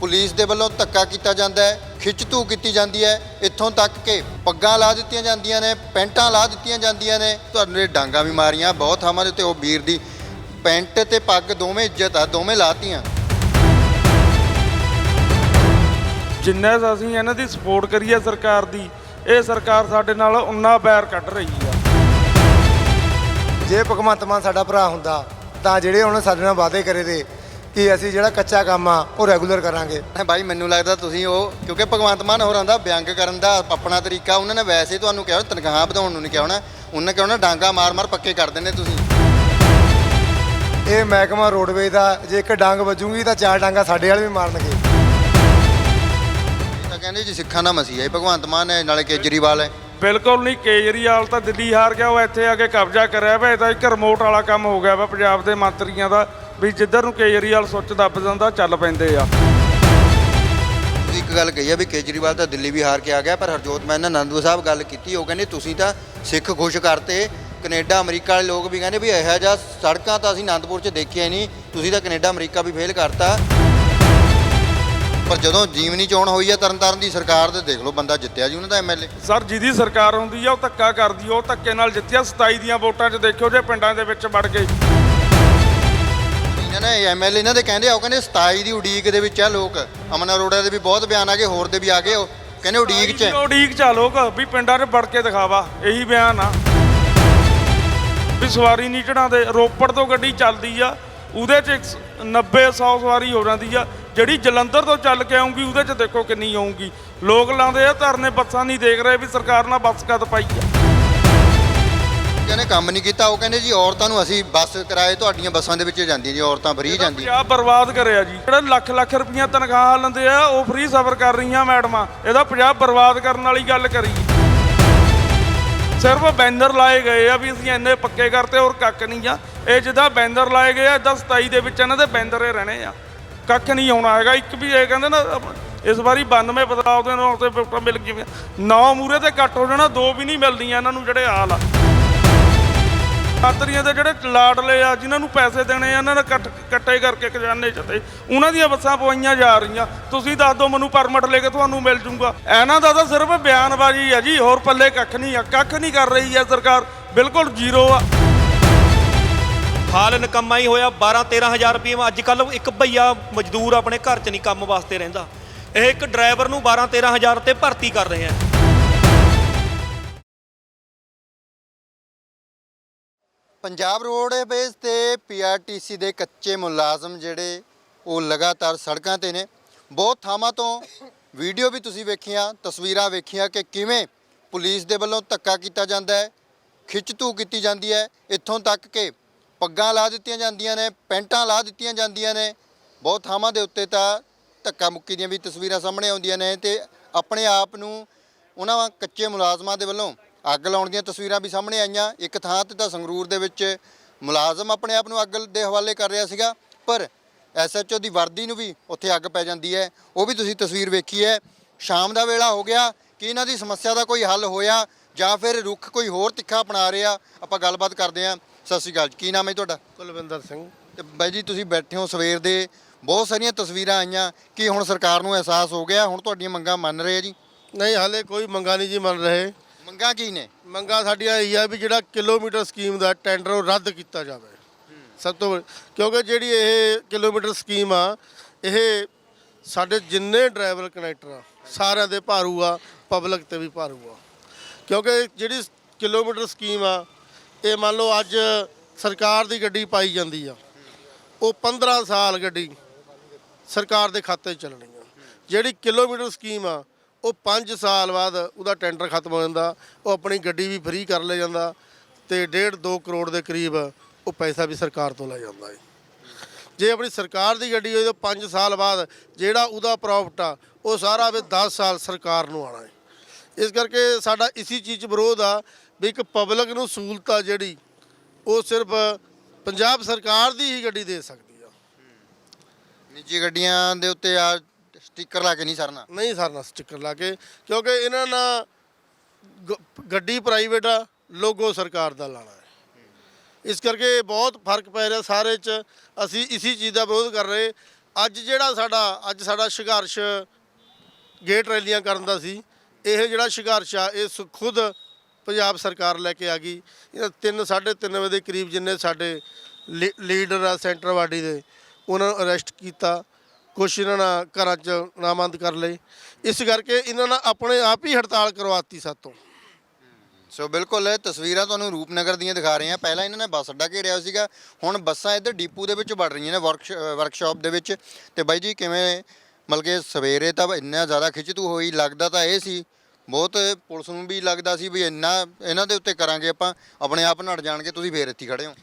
Police ਦੇ ਵੱਲੋਂ ਧੱਕਾ ਕੀਤਾ ਜਾਂਦਾ ਹੈ ਖਿੱਚਤੂ ਕੀਤੀ ਜਾਂਦੀ ਹੈ। ਇੱਥੋਂ ਤੱਕ ਕਿ ਪੱਗਾਂ ਲਾ ਦਿੱਤੀਆਂ ਜਾਂਦੀਆਂ ਨੇ ਪੈਂਟਾਂ ਲਾ ਦਿੱਤੀਆਂ ਜਾਂਦੀਆਂ ਨੇ। ਤੁਹਾਨੂੰ ਇਹ ਡਾਂਗਾ ਵੀ ਮਾਰੀਆਂ ਬਹੁਤ ਥਾਵਾਂ ਦੇ ਉੱਤੇ ਉਹ ਵੀਰ ਦੀ ਪੈਂਟ ਤੇ ਪੱਗ ਦੋਵੇਂ ਇੱਜ਼ਤ ਆ ਦੋਵੇਂ ਲਾਤੀਆਂ। ਜਿੰਨਾ ਅਸੀਂ ਇਹਨਾਂ ਦੀ ਸਪੋਰਟ ਕਰੀਏ ਸਰਕਾਰ ਦੀ ਇਹ ਸਰਕਾਰ ਸਾਡੇ ਨਾਲ ਉਨਾ ਬੈਰ ਕੱਢ ਰਹੀ ਆ। ਜੇ ਭਗਵੰਤ ਮਾਨ ਸਾਡਾ ਭਰਾ ਹੁੰਦਾ ਤਾਂ ਜਿਹੜੇ ਉਹਨੇ ਸਾਡੇ ਨਾਲ ਵਾਅਦੇ ਕਰੇ ਦੇ ਕਿ ਅਸੀਂ ਜਿਹੜਾ ਕੱਚਾ ਕੰਮ ਆ, ਉਹ ਰੈਗੂਲਰ ਕਰਾਂਗੇ। ਹੈ ਮੈਨੂੰ ਲੱਗਦਾ ਤੁਸੀਂ ਉਹ, ਕਿਉਂਕਿ ਭਗਵੰਤ ਮਾਨ ਹੋਰਾਂ ਦਾ ਵਿਅੰਗ ਕਰਨ ਦਾ ਆਪਣਾ ਤਰੀਕਾ, ਉਹਨਾਂ ਨੇ ਵੈਸੇ ਤੁਹਾਨੂੰ ਕਿਹਾ, ਤਨਖਾਹ ਵਧਾਉਣ ਨੂੰ ਨਹੀਂ ਕਿਹਾ ਹੋਣਾ। ਉਹਨਾਂ ਕਿਹਾ ਹੋਣਾ, ਡਾਂਗਾ ਮਾਰ-ਮਾਰ ਪੱਕੇ ਕਰ ਦਿੰਦੇ ਤੁਸੀਂ। ਇਹ ਮਹਿਕਮਾ ਰੋਡਵੇਜ਼ ਦਾ, ਜੇ ਇੱਕ ਡਾਂਗ ਵੱਜੂਗੀ, ਤਾਂ ਚਾਰ ਡਾਂਗਾ ਸਾਡੇ ਵਾਲੇ ਵੀ ਮਾਰਨਗੇ। ਇਹ ਤਾਂ ਕਹਿੰਦੇ ਜੀ, ਸਿੱਖਾਂ ਦਾ ਮਸੀਹਾ ਹੈ, ਭਗਵੰਤ ਮਾਨ ਹੈ, ਨਾਲੇ ਕੇਜਰੀਵਾਲ ਹੈ। ਬਿਲਕੁਲ ਨਹੀਂ, ਕੇਜਰੀਵਾਲ ਤਾਂ ਦਿੱਲੀ ਹਾਰ ਗਿਆ, ਉਹ ਇੱਥੇ ਆ ਕੇ ਕਬਜ਼ਾ ਕਰਿਆ ਵਾ, ਇਹ ਤਾਂ ਇੱਕ ਰਿਮੋਟ ਵਾਲਾ ਕੰਮ ਹੋ ਗਿਆ ਵਾ, ਪੰਜਾਬ ਦੇ ਮੰਤਰੀਆਂ ਦਾ। ਵੀ ਜਿੱਧਰ ਨੂੰ ਕੇਜਰੀਵਾਲ ਸੁੱਚ ਦੱਬ ਜਾਂਦਾ ਚੱਲ ਪੈਂਦੇ ਆ। ਇੱਕ ਗੱਲ ਕਹੀ ਹੈ ਵੀ ਕੇਜਰੀਵਾਲ ਤਾਂ ਦਿੱਲੀ ਵੀ ਹਾਰ ਕੇ ਆ ਗਿਆ ਪਰ ਹਰਜੋਤ ਮੈਂ ਨਾ ਨੰਦੂ ਸਾਹਿਬ ਗੱਲ ਕੀਤੀ ਉਹ ਕਹਿੰਦੇ ਤੁਸੀਂ ਤਾਂ ਸਿੱਖ ਖੁਸ਼ ਕਰਤੇ ਕੈਨੇਡਾ ਅਮਰੀਕਾ ਵਾਲੇ ਲੋਕ ਵੀ ਕਹਿੰਦੇ ਵੀ ਇਹੋ ਜਿਹਾ ਸੜਕਾਂ ਤਾਂ ਅਸੀਂ ਆਨੰਦਪੁਰ 'ਚ ਦੇਖਿਆ ਹੀ ਨਹੀਂ ਤੁਸੀਂ ਤਾਂ ਕੈਨੇਡਾ ਅਮਰੀਕਾ ਵੀ ਫੇਲ ਕਰਤਾ। ਪਰ ਜਦੋਂ ਜੀਵਨੀ ਚੋਣ ਹੋਈ ਹੈ ਤਰਨਤਾਰਨ ਦੀ ਸਰਕਾਰ ਤੇ ਦੇਖ ਲਓ ਬੰਦਾ ਜਿੱਤਿਆ ਜੀ ਉਹਨਾਂ ਦਾ ਐਮਐਲਏ ਸਰ ਜਿਹਦੀ ਸਰਕਾਰ ਹੁੰਦੀ ਆ ਉਹ ਧੱਕਾ ਕਰਦੀ ਆ ਉਹ ਧੱਕੇ ਨਾਲ ਜਿੱਤਿਆ 27 ਦੀਆਂ ਵੋਟਾਂ 'ਚ ਦੇਖਿਓ ਜੇ ਪਿੰਡਾਂ ਦੇ ਵਿੱਚ ਵੜ ਗਏ ਇਹਨਾਂ ਨੇ ਐਮਐਲਏ ਇਹਨਾਂ ਦੇ ਕਹਿੰਦੇ ਆ, ਉਹ ਕਹਿੰਦੇ 27 ਦੀ ਉਡੀਕ ਦੇ ਵਿੱਚ ਆ ਲੋਕ। ਅਮਨ ਅਰੋੜਾ ਦੇ ਵੀ ਬਹੁਤ ਬਿਆਨ ਆ ਗਏ, ਹੋਰ ਦੇ ਵੀ ਆ ਗਏ, ਉਹ ਕਹਿੰਦੇ ਉਡੀਕ 'ਚ ਹੈ। ਉਡੀਕ ਚਾ ਲੋਕ, ਵੀ ਪਿੰਡਾਂ 'ਚ ਵੜ ਕੇ ਦਿਖਾਵਾ, ਇਹੀ ਬਿਆਨ ਆ। ਵੀ ਸਵਾਰੀ ਨਹੀਂ ਚੜਾਉਂਦੇ, ਰੋਪੜ ਤੋਂ ਗੱਡੀ ਚੱਲਦੀ ਆ, ਉਹਦੇ 'ਚ 90 100 ਸਵਾਰੀ ਹੋ ਜਾਂਦੀ ਆ, ਜਿਹੜੀ ਜਲੰਧਰ ਤੋਂ ਚੱਲ ਕੇ ਆਉਂਗੀ, ਉਹਦੇ 'ਚ ਦੇਖੋ ਕਿੰਨੀ ਆਉਂਗੀ। ਲੋਕ ਲਾਉਂਦੇ ਆ, ਧਰਨੇ ਬੱਸਾਂ ਨਹੀਂ ਦੇਖ ਰਹੇ, ਵੀ ਸਰਕਾਰ ਨਾਲ ਬੱਸ ਕਦ ਪਾਈ ਆ। ਕਹਿੰਦੇ ਕੰਮ ਨਹੀਂ ਕੀਤਾ ਉਹ ਕਹਿੰਦੇ ਜੀ ਔਰਤਾਂ ਨੂੰ ਅਸੀਂ ਬੱਸ ਕਿਰਾਏ ਤੁਹਾਡੀਆਂ ਬੱਸਾਂ ਦੇ ਵਿੱਚ ਜਾਂਦੀਆਂ ਜੀ ਔਰਤਾਂ ਫਰੀ ਜਾਂਦੀਆਂ। ਪੰਜਾਬ ਬਰਬਾਦ ਕਰਿਆ ਜੀ ਜਿਹੜੇ ਲੱਖ ਲੱਖ ਰੁਪਈਆ ਤਨਖਾਹ ਲੈਂਦੇ ਆ ਉਹ ਫ੍ਰੀ ਸਫਰ ਕਰ ਰਹੀਆਂ ਮੈਡਮਾਂ ਇਹਦਾ ਪੰਜਾਬ ਬਰਬਾਦ ਕਰਨ ਵਾਲੀ ਗੱਲ ਕਰੀ। ਸਿਰਫ ਬੈਨਰ ਲਾਏ ਗਏ ਆ ਵੀ ਅਸੀਂ ਇੰਨੇ ਪੱਕੇ ਕਰਤੇ ਹੋਰ ਕੱਖ ਨਹੀਂ ਆ। ਇਹ ਜਿੱਦਾਂ ਬੈਨਰ ਲਾਏ ਗਏ ਆ ਇਦਾਂ 27 ਦੇ ਵਿੱਚ ਇਹਨਾਂ ਦੇ ਬੈਨਰ ਹੀ ਰਹਿਣੇ ਆ। ਕੱਖ ਨਹੀਂ ਆਉਣਾ ਹੈਗਾ ਇੱਕ ਵੀ ਇਹ ਕਹਿੰਦੇ ਨਾ ਇਸ ਵਾਰੀ 92 ਬਦਲਾਅ ਦੇ ਨਾਲ ਤੇ ਮਿਲ ਗਈਆਂ। ਨੌ ਮੂਰੇ ਤੇ ਕੱਟ ਹੋ ਜਾਣਾ ਦੋ ਵੀ ਨਹੀਂ ਮਿਲਦੀਆਂ ਇਹਨਾਂ ਨੂੰ ਜਿਹੜੇ ਹਾਲ ਆ। ਖਾਤਰੀਆਂ ਦੇ ਜਿਹੜੇ ਲਾਡਲੇ ਆ, ਜਿਨ੍ਹਾਂ ਨੂੰ ਪੈਸੇ ਦੇਣੇ ਆ, ਇਹਨਾਂ ਨੇ ਕੱਟ ਕੱਟੇ ਕਰਕੇ ਖਜ਼ਾਨੇ ਚ ਤੇ ਉਹਨਾਂ ਦੀਆਂ ਬੱਸਾਂ ਪਵਾਈਆਂ ਜਾ ਰਹੀਆਂ। ਤੁਸੀਂ ਦੱਸ ਦਿਓ ਮੈਨੂੰ ਪਰਮਿਟ ਲੈ ਕੇ ਤੁਹਾਨੂੰ ਮਿਲ ਜੂਗਾ। ਇਹਨਾਂ ਦਾ ਤਾਂ ਸਿਰਫ ਬਿਆਨਬਾਜ਼ੀ ਆ ਜੀ, ਹੋਰ ਪੱਲੇ ਕੱਖ ਨਹੀਂ ਆ। ਕੱਖ ਨਹੀਂ ਕਰ ਰਹੀ ਹੈ ਸਰਕਾਰ। ਬਿਲਕੁਲ ਜ਼ੀਰੋ ਆ। ਹਾਲ ਨਕਮਾ ਹੀ ਹੋਇਆ 12 13000 ਰੁਪਏ ਅੱਜ ਕੱਲ ਇੱਕ ਭਈਆ ਮਜ਼ਦੂਰ ਆਪਣੇ ਘਰ 'ਚ ਨਹੀਂ ਕੰਮ ਵਾਸਤੇ ਰਹਿੰਦਾ। ਇਹ ਇੱਕ ਡਰਾਈਵਰ ਨੂੰ 12 13000 ਤੇ ਭਰਤੀ ਕਰ ਰਹੇ ਆ। ਪੰਜਾਬ ਰੋਡਵੇਜ਼ ਤੇ ਪੀਆਰਟੀਸੀ ਦੇ ਕੱਚੇ ਮੁਲਾਜ਼ਮ ਜਿਹੜੇ, ਉਹ ਲਗਾਤਾਰ ਸੜਕਾਂ ਤੇ ਨੇ। ਬਹੁਤ ਥਾਵਾਂ ਤੋਂ ਵੀਡੀਓ ਵੀ ਤੁਸੀਂ ਵੇਖੀਆਂ, ਤਸਵੀਰਾਂ ਵੇਖੀਆਂ ਕਿ ਕਿਵੇਂ ਪੁਲਿਸ ਦੇ ਵੱਲੋਂ ਧੱਕਾ ਕੀਤਾ ਜਾਂਦਾ ਹੈ, ਖਿੱਚਤੂ ਕੀਤੀ ਜਾਂਦੀ ਹੈ। ਇੱਥੋਂ ਤੱਕ ਕਿ ਪੱਗਾਂ ਲਾ ਦਿੱਤੀਆਂ ਜਾਂਦੀਆਂ ਨੇ, ਪੈਂਟਾਂ ਲਾ ਦਿੱਤੀਆਂ ਜਾਂਦੀਆਂ ਨੇ। ਬਹੁਤ ਥਾਵਾਂ ਦੇ ਉੱਤੇ ਤਾਂ ਧੱਕਾ ਮੁੱਕੀ ਦੀਆਂ ਵੀ ਤਸਵੀਰਾਂ ਸਾਹਮਣੇ ਆਉਂਦੀਆਂ ਨੇ ਤੇ ਆਪਣੇ ਆਪ ਨੂੰ ਉਹਨਾਂ ਕੱਚੇ ਮੁਲਾਜ਼ਮਾਂ ਦੇ ਵੱਲੋਂ ਅੱਗ ਲਾਉਣ ਦੀਆਂ ਤਸਵੀਰਾਂ ਵੀ ਸਾਹਮਣੇ ਆਈਆਂ। ਇੱਕ ਥਾਂ ਤੇ ਤਾਂ ਸੰਗਰੂਰ ਦੇ ਵਿੱਚ ਮੁਲਾਜ਼ਮ ਆਪਣੇ ਆਪ ਨੂੰ ਅੱਗ ਦੇ ਹਵਾਲੇ ਕਰ ਰਿਹਾ ਸੀਗਾ ਪਰ ਐਸਐਚਓ ਦੀ ਵਰਦੀ ਨੂੰ ਵੀ ਉੱਥੇ ਅੱਗ ਪੈ ਜਾਂਦੀ ਹੈ। ਉਹ ਵੀ ਤੁਸੀਂ ਤਸਵੀਰ ਵੇਖੀ ਹੈ। ਸ਼ਾਮ ਦਾ ਵੇਲਾ ਹੋ ਗਿਆ ਕਿ ਇਹਨਾਂ ਦੀ ਸਮੱਸਿਆ ਦਾ ਕੋਈ ਹੱਲ ਹੋਇਆ ਜਾਂ ਫਿਰ ਰੁੱਖ ਕੋਈ ਹੋਰ ਤਿੱਖਾ ਅਪਣਾ ਰਿਹਾ? ਆਪਾਂ ਗੱਲਬਾਤ ਕਰਦੇ ਹਾਂ। ਸਤਿ ਸ਼੍ਰੀ ਅਕਾਲ ਜੀ। ਕੀ ਨਾਮ ਹੈ ਤੁਹਾਡਾ? ਕੁਲਵਿੰਦਰ ਸਿੰਘ। ਤੇ ਬਾਈ ਜੀ ਤੁਸੀਂ ਬੈਠੇ ਹੋ ਸਵੇਰ ਦੇ ਬਹੁਤ ਸਾਰੀਆਂ ਤਸਵੀਰਾਂ ਆਈਆਂ। ਕਿ ਹੁਣ ਸਰਕਾਰ ਨੂੰ ਅਹਿਸਾਸ ਹੋ ਗਿਆ? ਹੁਣ ਤੁਹਾਡੀਆਂ ਮੰਗਾਂ ਮੰਨ ਰਹੇ ਆ ਜੀ? ਨਹੀਂ ਹਾਲੇ ਕੋਈ ਮੰਗਾ ਨਹੀਂ ਜੀ ਮੰਨ ਰਹੇ। ਮੰਗਾਂ ਕੀ ਨੇ? ਮੰਗਾ ਸਾਡੀਆਂ ਇਹ ਆ ਵੀ ਜਿਹੜਾ ਕਿਲੋਮੀਟਰ ਸਕੀਮ ਦਾ ਟੈਂਡਰ ਉਹ ਰੱਦ ਕੀਤਾ ਜਾਵੇ। ਸਭ ਤੋਂ ਵੱਡੀ- ਕਿਉਂਕਿ ਜਿਹੜੀ ਇਹ ਕਿਲੋਮੀਟਰ ਸਕੀਮ ਆ, ਇਹ ਸਾਡੇ ਜਿੰਨੇ ਡਰਾਈਵਰ ਕਨੈਕਟਰ ਆ, ਸਾਰਿਆਂ ਦੇ ਭਾਰੂ ਆ, ਪਬਲਿਕ ਤੇ ਵੀ ਭਾਰੂ ਆ। ਕਿਉਂਕਿ ਜਿਹੜੀ ਕਿਲੋਮੀਟਰ ਸਕੀਮ ਆ, ਇਹ ਮੰਨ ਲਓ ਅੱਜ ਸਰਕਾਰ ਦੀ ਗੱਡੀ ਪਾਈ ਜਾਂਦੀ ਆ। ਉਹ 15 ਸਾਲ ਗੱਡੀ ਸਰਕਾਰ ਦੇ ਖਾਤੇ 'ਚ ਚੱਲਣੀ ਆ। ਜਿਹੜੀ ਕਿਲੋਮੀਟਰ ਸਕੀਮ ਆ ਉਹ 5 ਸਾਲ ਬਾਅਦ ਉਹਦਾ ਟੈਂਡਰ ਖਤਮ ਹੋ ਜਾਂਦਾ, ਉਹ ਆਪਣੀ ਗੱਡੀ ਵੀ ਫ੍ਰੀ ਕਰ ਲੈ ਜਾਂਦਾ ਤੇ 1.5 2 ਕਰੋੜ ਦੇ ਕਰੀਬ ਉਹ ਪੈਸਾ ਵੀ ਸਰਕਾਰ ਤੋਂ ਲੈ ਜਾਂਦਾ ਹੈ। ਜੇ ਆਪਣੀ ਸਰਕਾਰ ਦੀ ਗੱਡੀ ਹੋਈ ਤਾਂ 5 ਸਾਲ ਬਾਅਦ ਜਿਹੜਾ ਉਹਦਾ ਪ੍ਰੋਫਿਟ ਆ, ਉਹ ਸਾਰਾ ਵੀ 10 ਸਾਲ ਸਰਕਾਰ ਨੂੰ ਆਣਾ ਹੈ। ਇਸ ਕਰਕੇ ਸਾਡਾ ਇਸੀ ਚੀਜ਼ 'ਚ ਵਿਰੋਧ ਆ ਵੀ ਇੱਕ ਪਬਲਿਕ ਨੂੰ ਸਹੂਲਤ ਆ ਜਿਹੜੀ, ਉਹ ਸਿਰਫ ਪੰਜਾਬ ਸਰਕਾਰ ਦੀ ਹੀ ਗੱਡੀ ਦੇ ਸਕਦੀ ਆ। ਨਿੱਜੀ ਗੱਡੀਆਂ ਦੇ ਉੱਤੇ ਆ ਸਟicker ਲਾ ਕੇ ਨਹੀਂ ਸਰਨਾ। ਨਹੀਂ ਸਰਨਾ ਸਟicker ਲਾ ਕੇ, ਕਿਉਂਕਿ ਇਹਨਾਂ ਨਾਲ ਗ- ਗੱਡੀ ਪ੍ਰਾਈਵੇਟ ਆ, ਲੋਗੋ ਸਰਕਾਰ ਦਾ ਲਾਣਾ ਹੈ। ਇਸ ਕਰਕੇ ਬਹੁਤ ਫ਼ਰਕ ਪੈ ਰਿਹਾ ਸਾਰੇ ਚ, ਅਸੀਂ ਇਸੀ ਚੀਜ਼ ਦਾ ਵਿਰੋਧ ਕਰ ਰਹੇ। ਅੱਜ ਜਿਹੜਾ ਸਾਡਾ, ਅੱਜ ਸਾਡਾ ਸੰਘਰਸ਼ ਗੇਟ ਰੈਲੀਆਂ ਕਰਨ ਦਾ ਸੀ, ਇਹ ਜਿਹੜਾ ਸੰਘਰਸ਼ ਆ, ਇਹ ਸ- ਖੁਦ ਪੰਜਾਬ ਸਰਕਾਰ ਲੈ ਕੇ ਆ ਗਈ। ਇਹ 3 3:30 ਵਜੇ ਦੇ ਕਰੀਬ ਜਿੰਨੇ ਸਾਡੇ ਲੀ- ਲੀਡਰ ਆ ਸੈਂਟਰ ਵਾਡੀ ਦੇ, ਉਹਨਾਂ ਨੂੰ ਅਰੈਸਟ ਕੀਤਾ। ਕੁਛ ਇਹਨਾਂ ਨਾਲ ਘਰਾਂ 'ਚ ਨਾਮੰਦ ਕਰ ਲਏ। ਇਸ ਕਰਕੇ ਇਹਨਾਂ ਨਾਲ ਆਪਣੇ ਆਪ ਹੀ ਹੜਤਾਲ ਕਰਵਾਤੀ ਸਾਤੋਂ ਸੋ ਬਿਲਕੁਲ ਇਹ ਤਸਵੀਰਾਂ ਤੁਹਾਨੂੰ ਰੂਪਨਗਰ ਦੀਆਂ ਦਿਖਾ ਰਹੇ ਹਾਂ। ਪਹਿਲਾਂ ਇਹਨਾਂ ਨੇ ਬੱਸ ਅੱਡਾ ਘੇਰਿਆ ਹੋਇਆ ਸੀਗਾ। ਹੁਣ ਬੱਸਾਂ ਇੱਧਰ ਡੀਪੂ ਦੇ ਵਿੱਚ ਵੜ ਰਹੀਆਂ ਨੇ ਵਰਕ ਵਰਕਸ਼ਾਪ ਦੇ ਵਿੱਚ। ਤੇ ਬਾਈ ਜੀ ਕਿਵੇਂ ਮਤਲਬ ਕਿ ਸਵੇਰੇ ਤਾਂ ਇੰਨਾ ਜ਼ਿਆਦਾ ਖਿੱਚਤੂ ਹੋਈ ਲੱਗਦਾ ਤਾਂ ਇਹ ਸੀ। ਬਹੁਤ ਪੁਲਿਸ ਨੂੰ ਵੀ ਲੱਗਦਾ ਸੀ ਵੀ ਇੰਨਾ ਇਹਨਾਂ ਦੇ ਉੱਤੇ ਕਰਾਂਗੇ ਆਪਾਂ ਆਪਣੇ ਆਪ ਨੜ ਜਾਣਗੇ ਤੁਸੀਂ ਫੇਰ ਇੱਥੇ ਖੜੇ ਹੋ।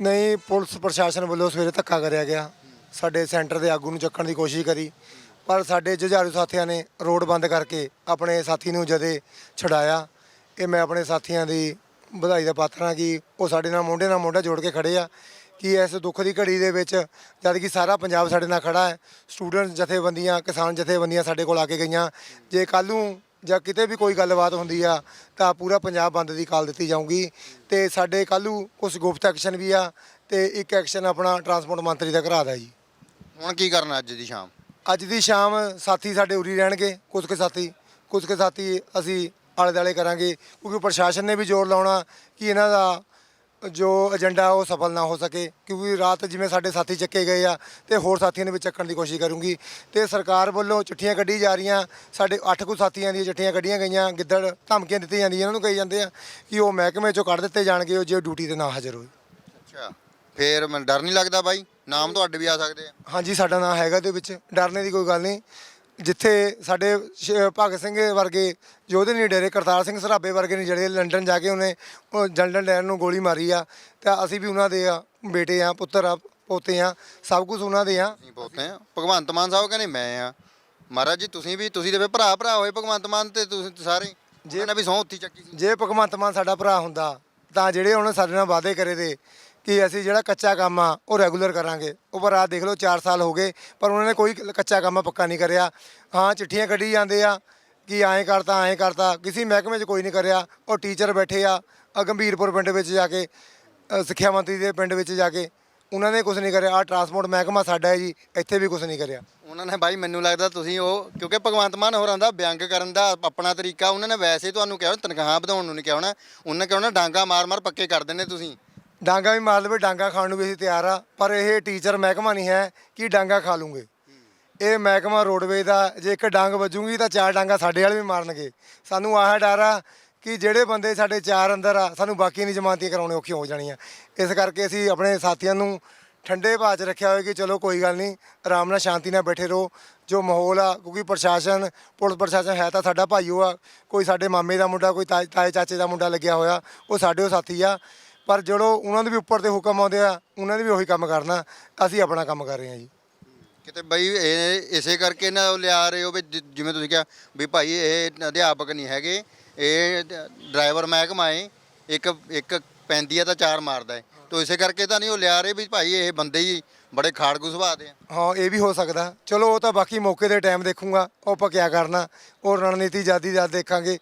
ਨਹੀਂ ਪੁਲਿਸ ਪ੍ਰਸ਼ਾਸਨ ਵੱਲੋਂ ਸਵੇਰੇ ਧੱਕਾ ਕਰਿਆ ਗਿਆ। ਸਾਡੇ ਸੈਂਟਰ ਦੇ ਆਗੂ ਨੂੰ ਚੱਕਣ ਦੀ ਕੋਸ਼ਿਸ਼ ਕਰੀ, ਪਰ ਸਾਡੇ ਜੁਝਾਰੂ ਸਾਥੀਆਂ ਨੇ ਰੋਡ ਬੰਦ ਕਰਕੇ ਆਪਣੇ ਸਾਥੀ ਨੂੰ ਜਦੇ ਛਡਾਇਆ। ਇਹ ਮੈਂ ਆਪਣੇ ਸਾਥੀਆਂ ਦੀ ਵਧਾਈ ਦਾ ਪਾਤਰ ਹਾਂ ਕਿ ਉਹ ਸਾਡੇ ਨਾਲ ਮੋਢੇ ਨਾਲ ਮੋਢਾ ਜੋੜ ਕੇ ਖੜੇ ਆ ਕਿ ਇਸ ਦੁੱਖ ਦੀ ਘੜੀ ਦੇ ਵਿੱਚ ਜਦ ਕਿ ਸਾਰਾ ਪੰਜਾਬ ਸਾਡੇ ਨਾਲ ਖੜਾ ਹੈ, ਸਟੂਡੈਂਟ ਜਥੇਬੰਦੀਆਂ, ਕਿਸਾਨ ਜਥੇਬੰਦੀਆਂ ਸਾਡੇ ਕੋਲ ਆ ਕੇ ਗਈਆਂ। ਜੇ ਕੱਲ੍ਹ ਨੂੰ ਜਾਂ ਕਿਤੇ ਵੀ ਕੋਈ ਗੱਲਬਾਤ ਹੁੰਦੀ ਆ, ਤਾਂ ਪੂਰਾ ਪੰਜਾਬ ਬੰਦ ਦੀ ਕਾਲ ਦਿੱਤੀ ਜਾਊਗੀ। ਤੇ ਸਾਡੇ ਕੱਲ੍ਹ ਨੂੰ ਕੁਝ ਗੁਪਤ ਐਕਸ਼ਨ ਵੀ ਆ, ਤੇ ਇੱਕ ਐਕਸ਼ਨ ਆਪਣਾ ਟਰਾਂਸਪੋਰਟ ਮੰਤਰੀ ਦਾ ਘਰਾ ਦਾ ਜੀ। ਹੁਣ ਕੀ ਕਰਨਾ ਅੱਜ ਦੀ ਸ਼ਾਮ? ਅੱਜ ਦੀ ਸ਼ਾਮ ਸਾਥੀ ਸਾਡੇ ਉਰੀ ਰਹਿਣਗੇ ਕੁਝ ਕੁ ਸਾਥੀ ਕੁਝ ਕੁ ਸਾਥੀ ਅਸੀਂ ਆਲੇ ਦਾਲੇ ਕਰਾਂਗੇ ਕਿਉਂਕਿ ਪ੍ਰਸ਼ਾਸਨ ਨੇ ਵੀ ਜ਼ੋਰ ਲਾਉਣਾ ਕਿ ਇਹਨਾਂ ਦਾ ਜੋ ਏਜੰਡਾ ਉਹ ਸਫਲ ਨਾ ਹੋ ਸਕੇ ਕਿਉਂਕਿ ਰਾਤ ਜਿਵੇਂ ਸਾਡੇ ਸਾਥੀ ਚੱਕੇ ਗਏ ਆ ਤੇ ਹੋਰ ਸਾਥੀਆਂ ਨੇ ਵੀ ਚੱਕਣ ਦੀ ਕੋਸ਼ਿਸ਼ ਕਰੂੰਗੀ ਤੇ ਸਰਕਾਰ ਵੱਲੋਂ ਚਿੱਠੀਆਂ ਕੱਢੀ ਜਾ ਰਹੀਆਂ ਸਾਡੇ 8 ਕੁ ਸਾਥੀਆਂ ਦੀਆਂ ਚਿੱਠੀਆਂ ਕੱਢੀਆਂ ਗਈਆਂ ਗਿੱਦੜ ਧਮਕੀਆਂ ਦਿੱਤੀਆਂ ਜਾਂਦੀਆਂ ਇਹਨਾਂ ਨੂੰ ਕਹੀ ਜਾਂਦੇ ਆ ਕਿ ਉਹ ਮਹਿਕਮੇ ਚੋਂ ਕੱਢ ਦਿੱਤੇ ਜਾਣਗੇ ਉਹ ਜੇ ਡਿਊਟੀ ਤੇ ਨਾ ਹਾਜ਼ਰ ਹੋਏ। ਅੱਛਾ ਫੇਰ ਮੈਨੂੰ ਡਰ ਨਹੀਂ ਲੱਗਦਾ ਬਾਈ? ਨਾਮ ਤੁਹਾਡੇ ਵੀ ਆ ਸਕਦੇ ਆ? ਹਾਂਜੀ ਸਾਡਾ ਨਾਮ ਹੈਗਾ ਦੇ ਵਿੱਚ। ਡਰਨੇ ਦੀ ਕੋਈ ਗੱਲ ਨਹੀਂ। ਜਿੱਥੇ ਸਾਡੇ ਸ਼- ਭਗਤ ਸਿੰਘ ਵਰਗੇ ਯੋਧੇ ਨਹੀਂ ਡਰੇ ਕਰਤਾਰ ਸਿੰਘ ਸਰਾਭੇ ਵਰਗੇ ਨੇ ਜਿਹੜੇ ਲੰਡਨ ਜਾ ਕੇ ਉਹਨੇ ਉਹ ਜਨਰਲ ਡਾਇਰ ਨੂੰ ਗੋਲੀ ਮਾਰੀ ਆ। ਤਾਂ ਅਸੀਂ ਵੀ ਉਹਨਾਂ ਦੇ ਆ ਬੇਟੇ ਆ ਪੁੱਤਰ ਆ ਪੋਤੇ ਆ ਸਭ ਕੁਝ ਉਹਨਾਂ ਦੇ ਆ। ਨਹੀਂ ਪਹੁੰਚਦੇ ਆ। ਭਗਵੰਤ ਮਾਨ ਸਾਹਿਬ ਕਹਿੰਦੇ ਮੈਂ ਆ। ਮਹਾਰਾਜ ਜੀ ਤੁਸੀਂ ਵੀ ਤੁਸੀਂ ਤੇ ਫਿਰ ਭਰਾ ਭਰਾ ਹੋਏ ਭਗਵੰਤ ਮਾਨ ਤੇ ਤੁਸੀਂ ਤੇ ਸਾਰੇ। ਜੇ ਨੇ ਵੀ ਸਹੁੰ ਉੱਥੀ ਚੱਕੀ ਸੀ। ਜੇ ਭਗਵੰਤ ਮਾਨ ਸਾਡਾ ਭਰਾ ਹੁੰਦਾ ਤਾਂ ਜਿਹੜੇ ਉਹਨੇ ਸਾਡੇ ਨਾਲ ਵਾਅਦੇ ਕਰੇ ਦੇ ਕਿ ਅਸੀਂ ਜਿਹੜਾ ਕੱਚਾ ਕੰਮ ਆ, ਉਹ ਰੈਗੂਲਰ ਕਰਾਂਗੇ। ਉਹ ਪਰ ਆ ਦੇਖ ਲਓ 4 ਸਾਲ ਹੋ ਗਏ, ਪਰ ਉਹਨਾਂ ਨੇ ਕੋਈ ਕੱਚਾ ਕੰਮ ਪੱਕਾ ਨਹੀਂ ਕਰਿਆ। ਹਾਂ, ਚਿੱਠੀਆਂ ਕੱਢੀ ਜਾਂਦੇ ਆ ਕਿ ਐਂ ਕਰਤਾ ਐਂ ਕਰਤਾ। ਕਿਸੇ ਮਹਿਕਮੇ 'ਚ ਕੋਈ ਨਹੀਂ ਕਰਿਆ। ਉਹ ਟੀਚਰ ਬੈਠੇ ਆ ਗੰਭੀਰਪੁਰ ਪਿੰਡ ਵਿੱਚ ਜਾ ਕੇ ਸਿੱਖਿਆ ਮੰਤਰੀ ਦੇ ਪਿੰਡ ਵਿੱਚ ਜਾ ਕੇ। ਉਹਨਾਂ ਨੇ ਕੁਝ ਨਹੀਂ ਕਰਿਆ। ਆ ਟਰਾਂਸਪੋਰਟ ਮਹਿਕਮਾ ਸਾਡਾ ਹੈ ਜੀ, ਇੱਥੇ ਵੀ ਕੁਝ ਨਹੀਂ ਕਰਿਆ। ਉਹਨਾਂ ਨੇ ਬਾਈ, ਮੈਨੂੰ ਲੱਗਦਾ ਤੁਸੀਂ ਉਹ, ਕਿਉਂਕਿ ਭਗਵੰਤ ਮਾਨ ਹੋਰਾਂ ਦਾ ਵਿਅੰਗ ਕਰਨ ਦਾ ਆਪਣਾ ਤਰੀਕਾ, ਉਹਨਾਂ ਨੇ ਵੈਸੇ ਤੁਹਾਨੂੰ ਕਿਹਾ, ਤਨਖਾਹਾਂ ਵਧਾਉਣ ਨੂੰ ਨਹੀਂ ਕਿਹਾ ਹੋਣਾ। ਉਹਨਾਂ ਨੇ ਕਿਹਾ ਹੋਣਾ, ਡਾਂਗਾ ਮਾਰ ਮਾਰ ਪੱਕੇ ਕਰ ਦਿੰਦੇ ਤੁਸੀਂ। ਡਾਂਗਾ ਵੀ ਮਾਰ ਲਵੇ ਡਾਂਗਾ ਖਾਣ ਨੂੰ ਵੀ ਅਸੀਂ ਤਿਆਰ ਆ। ਪਰ ਇਹ ਟੀਚਰ ਮਹਿਕਮਾ ਨਹੀਂ ਹੈ ਕਿ ਡਾਂਗਾ ਖਾ ਲੂਗੇ। ਇਹ ਮਹਿਕਮਾ ਰੋਡਵੇ ਦਾ, ਜੇ ਇੱਕ ਡਾਂਗ ਵੱਜੂਗੀ ਤਾਂ ਚਾਰ ਡਾਂਗਾ ਸਾਡੇ ਵਾਲੇ ਵੀ ਮਾਰਨਗੇ। ਸਾਨੂੰ ਆਹ ਡਰ ਆ ਕਿ ਜਿਹੜੇ ਬੰਦੇ ਸਾਡੇ ਚਾਰ ਅੰਦਰ ਆ, ਸਾਨੂੰ ਬਾਕੀ ਨਹੀਂ ਜਮਾਨਤੀਆਂ ਕਰਾਉਣੇ ਔਖੀਆਂ ਹੋ ਜਾਣੀਆਂ। ਇਸ ਕਰਕੇ ਅਸੀਂ ਆਪਣੇ ਸਾਥੀਆਂ ਨੂੰ ਠੰਡੇ ਭਾਅ 'ਚ ਰੱਖਿਆ ਹੋਇਆ ਕਿ ਚਲੋ ਕੋਈ ਗੱਲ ਨਹੀਂ, ਆਰਾਮ ਨਾਲ ਸ਼ਾਂਤੀ ਨਾਲ ਬੈਠੇ ਰਹੋ। ਜੋ ਮਾਹੌਲ ਆ, ਕਿਉਂਕਿ ਪ੍ਰਸ਼ਾਸਨ, ਪੁਲਿਸ ਪ੍ਰਸ਼ਾਸਨ ਹੈ ਤਾਂ ਸਾਡਾ ਭਾਈਓ ਆ। ਕੋਈ ਸਾਡੇ ਮਾਮੇ ਦਾ ਮੁੰਡਾ, ਕੋਈ ਤਾਏ ਤਾਏ ਚਾਚੇ ਦਾ ਮੁੰਡਾ ਲੱਗਿਆ ਹੋਇਆ, ਉਹ ਸਾਡੇ ਉਹ ਸਾਥੀ ਆ। ਪਰ ਜਦੋਂ ਉਹਨਾਂ ਦੇ ਵੀ ਉੱਪਰ ਤੇ ਹੁਕਮ ਆਉਂਦੇ ਆ ਉਹਨਾਂ ਨੇ ਵੀ ਉਹੀ ਕੰਮ ਕਰਨਾ। ਅਸੀਂ ਆਪਣਾ ਕੰਮ ਕਰ ਰਹੇ ਹਾਂ ਜੀ। ਕਿਤੇ ਬਈ ਇਹ ਇਸੇ ਕਰਕੇ ਨਾ ਉਹ ਲਿਆ ਰਹੇ ਹੋ ਵੀ ਜਿ- ਜਿਵੇਂ ਤੁਸੀਂ ਕਿਹਾ ਵੀ ਭਾਈ ਇਹ ਅਧਿਆਪਕ ਨਹੀਂ ਹੈਗੇ ਇਹ ਡਰਾਈਵਰ ਮਹਿਕਮਾ ਹੈ ਇੱਕ ਇੱਕ ਪੈਂਦੀ ਆ ਤਾਂ ਚਾਰ ਮਾਰਦਾ ਹੈ। ਤੋ ਇਸੇ ਕਰਕੇ ਤਾਂ ਨਹੀਂ ਉਹ ਲਿਆ ਰਹੇ ਵੀ ਭਾਈ ਇਹ ਬੰਦੇ ਹੀ ਬੜੇ ਖਾੜਕੂ ਸੁਭਾਅ ਦੇ ਆ। ਹਾਂ ਇਹ ਵੀ ਹੋ ਸਕਦਾ। ਚਲੋ ਉਹ ਤਾਂ ਬਾਕੀ ਮੌਕੇ ਦੇ ਟਾਈਮ ਦੇਖੂਗਾ ਉਹ ਆਪਾਂ ਕਿਆ ਕਰਨਾ। ਉਹ ਰਣਨੀਤੀ ਜਿਆਦੀ ਜਦ ਦੇਖਾਂਗੇ।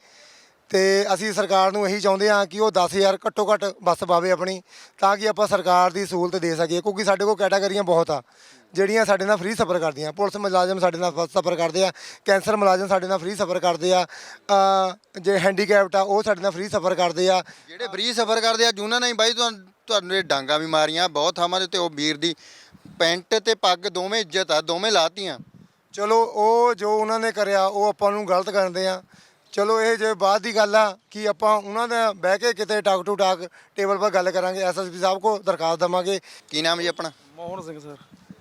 ਤੇ ਅਸੀਂ ਸਰਕਾਰ ਨੂੰ ਇਹੀ ਚਾਹੁੰਦੇ ਹਾਂ ਕਿ ਉਹ 10000 ਘੱਟੋ ਘੱਟ ਬੱਸ ਪਾਵੇ ਆਪਣੀ ਤਾਂ ਕਿ ਆਪਾਂ ਸਰਕਾਰ ਦੀ ਸਹੂਲਤ ਦੇ ਸਕੀਏ ਕਿਉਂਕਿ ਸਾਡੇ ਕੋਲ ਕੈਟਾਗਰੀਆਂ ਬਹੁਤ ਆ ਜਿਹੜੀਆਂ ਸਾਡੇ ਨਾਲ ਫ੍ਰੀ ਸਫ਼ਰ ਕਰਦੀਆਂ। ਪੁਲਿਸ ਮੁਲਾਜ਼ਮ ਸਾਡੇ ਨਾਲ ਸਫ਼ਰ ਕਰਦੇ ਆ ਕੈਂਸਰ ਮੁਲਾਜ਼ਮ ਸਾਡੇ ਨਾਲ ਫ੍ਰੀ ਸਫ਼ਰ ਕਰਦੇ ਆ ਜੇ ਹੈਂਡੀਕੈਪਟ ਆ ਉਹ ਸਾਡੇ ਨਾਲ ਫ੍ਰੀ ਸਫ਼ਰ ਕਰਦੇ ਆ। ਜਿਹੜੇ ਫ੍ਰੀ ਸਫ਼ਰ ਕਰਦੇ ਆ ਜੂਨਾ ਨਹੀਂ ਬਾਈ ਤੁਹਾਨੂੰ ਤੁਹਾਨੂੰ ਇਹ ਡਾਂਗਾ ਵੀ ਮਾਰੀਆਂ ਬਹੁਤ ਥਾਵਾਂ ਦੇ ਉੱਤੇ ਉਹ ਵੀਰ ਦੀ ਪੈਂਟ ਤੇ ਪੱਗ ਦੋਵੇਂ ਇੱਜ਼ਤ ਆ ਦੋਵੇਂ ਲਾਤੀਆਂ। ਚਲੋ ਉਹ ਜੋ ਉਹਨਾਂ ਨੇ ਕਰਿਆ ਉਹ ਆਪਾਂ ਨੂੰ ਗਲਤ ਕਰਦੇ ਆ। ਚਲੋ ਇਹ ਜੇ ਬਾਅਦ ਦੀ ਗੱਲ ਆ ਕਿ ਆਪਾਂ ਉਹਨਾਂ ਦਾ ਬਹਿ ਕੇ ਕਿਤੇ ਟਾਕ ਟੂ ਟਾਕ ਟੇਬਲ 'ਪਰ ਗੱਲ ਕਰਾਂਗੇ ਐਸਐਸਪੀ ਸਾਹਿਬ ਕੋ ਦਰਖਾਸਤ ਦਵਾਂਗੇ। ਕੀ ਨਾਮ ਜੀ ਆਪਣਾ? ਮੋਹਨ ਸਿੰਘ ਸਰ।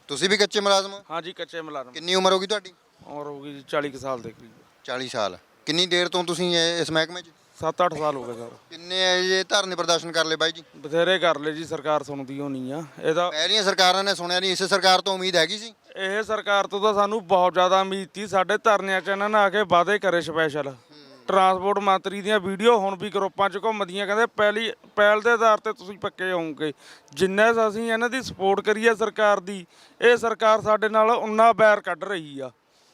ਤੁਸੀਂ ਵੀ ਕੱਚੇ ਮੁਲਾਜ਼ਮ ਹੋ? ਹਾਂਜੀ ਕੱਚੇ ਮੁਲਾਜ਼ਮ। ਕਿੰਨੀ ਉਮਰ ਹੋ ਗਈ ਤੁਹਾਡੀ? ਉਮਰ ਹੋ ਗਈ ਜੀ 40 ਕੁ ਸਾਲ ਦੇ ਕਰੀਬ 40 ਸਾਲ। ਕਿੰਨੀ ਦੇਰ ਤੋਂ ਤੁਸੀਂ ਇਹ- ਇਸ ਮਹਿਕਮੇ 'ਚ? 7-8 ਸਾਲ ਹੋ ਗਏ ਸਰ। ਕਿੰਨੇ ਇਹ ਧਰਨੇ ਪ੍ਰਦਰਸ਼ਨ ਕਰ ਲਏ ਬਾਈ ਜੀ? ਬਥੇਰੇ ਕਰ ਲਏ ਜੀ ਸਰਕਾਰ ਸੁਣਦੀ ਹੋਣੀ ਆ। ਇਹਦਾ ਪਹਿਲੀਆਂ ਸਰਕਾਰਾਂ ਨੇ ਸੁਣਿਆ ਨਹੀਂ ਇਸ ਸਰਕਾਰ ਤੋਂ ਉਮੀਦ ਹੈਗੀ ਸੀ? ਇਹ ਸਰਕਾਰ ਤੋਂ ਤਾਂ ਸਾਨੂੰ ਬਹੁਤ ਜ਼ਿਆਦਾ ਉਮੀਦ ਸੀ ਸਾਡੇ ਧਰਨਿਆਂ 'ਚ ਇਹਨਾਂ ਨੇ ਆ ਕੇ ਵਾਅਦੇ ਕਰੇ ਸਪੈਸ਼ਲ ਟਰਾਂਸਪੋਰਟ ਮੰਤਰੀ ਦੀਆਂ ਵੀਡੀਓ ਹੁਣ ਵੀ ਗਰੁੱਪਾਂ 'ਚ ਘੁੰਮਦੀਆਂ ਕਹਿੰਦੇ ਪਹਿਲੀ ਪਹਿਲ ਦੇ ਆਧਾਰ ਤੇ ਤੁਸੀਂ ਪੱਕੇ ਹੋਵੋਗੇ। ਜਿੰਨੇ ਅਸੀਂ ਇਹਨਾਂ ਦੀ ਸਪੋਰਟ ਕਰੀਏ ਸਰਕਾਰ ਦੀ ਇਹ ਸਰਕਾਰ ਸਾਡੇ ਨਾਲ ਉਨਾ ਬੈਰ ਕੱਢ ਰਹੀ ਆ।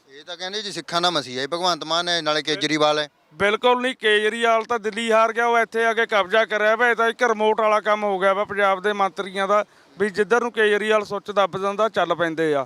ਇਹ ਤਾਂ ਕਹਿੰਦੇ ਜੀ ਸਿੱਖਾਂ ਦਾ ਮਸੀਹਾ ਹੈ ਭਗਵੰਤ ਮਾਨ ਹੈ ਨਾਲੇ ਕੇਜਰੀਵਾਲ ਹੈ। ਬਿਲਕੁਲ ਨਹੀਂ ਕੇਜਰੀਵਾਲ ਤਾਂ ਦਿੱਲੀ ਹਾਰ ਗਿਆ ਉਹ ਇੱਥੇ ਆ ਕੇ ਕਬਜ਼ਾ ਕਰਿਆ ਵਾ ਇਹ ਤਾਂ ਇੱਕ ਰਿਮੋਟ ਵਾਲਾ ਕੰਮ ਹੋ ਗਿਆ ਵਾ ਪੰਜਾਬ ਦੇ ਮੰਤਰੀਆਂ ਦਾ ਵੀ ਜਿੱਧਰ ਨੂੰ ਕੇਜਰੀਵਾਲ ਸੁੱਚ ਦੱਬ ਜਾਂਦਾ ਚੱਲ ਪੈਂਦੇ ਆ।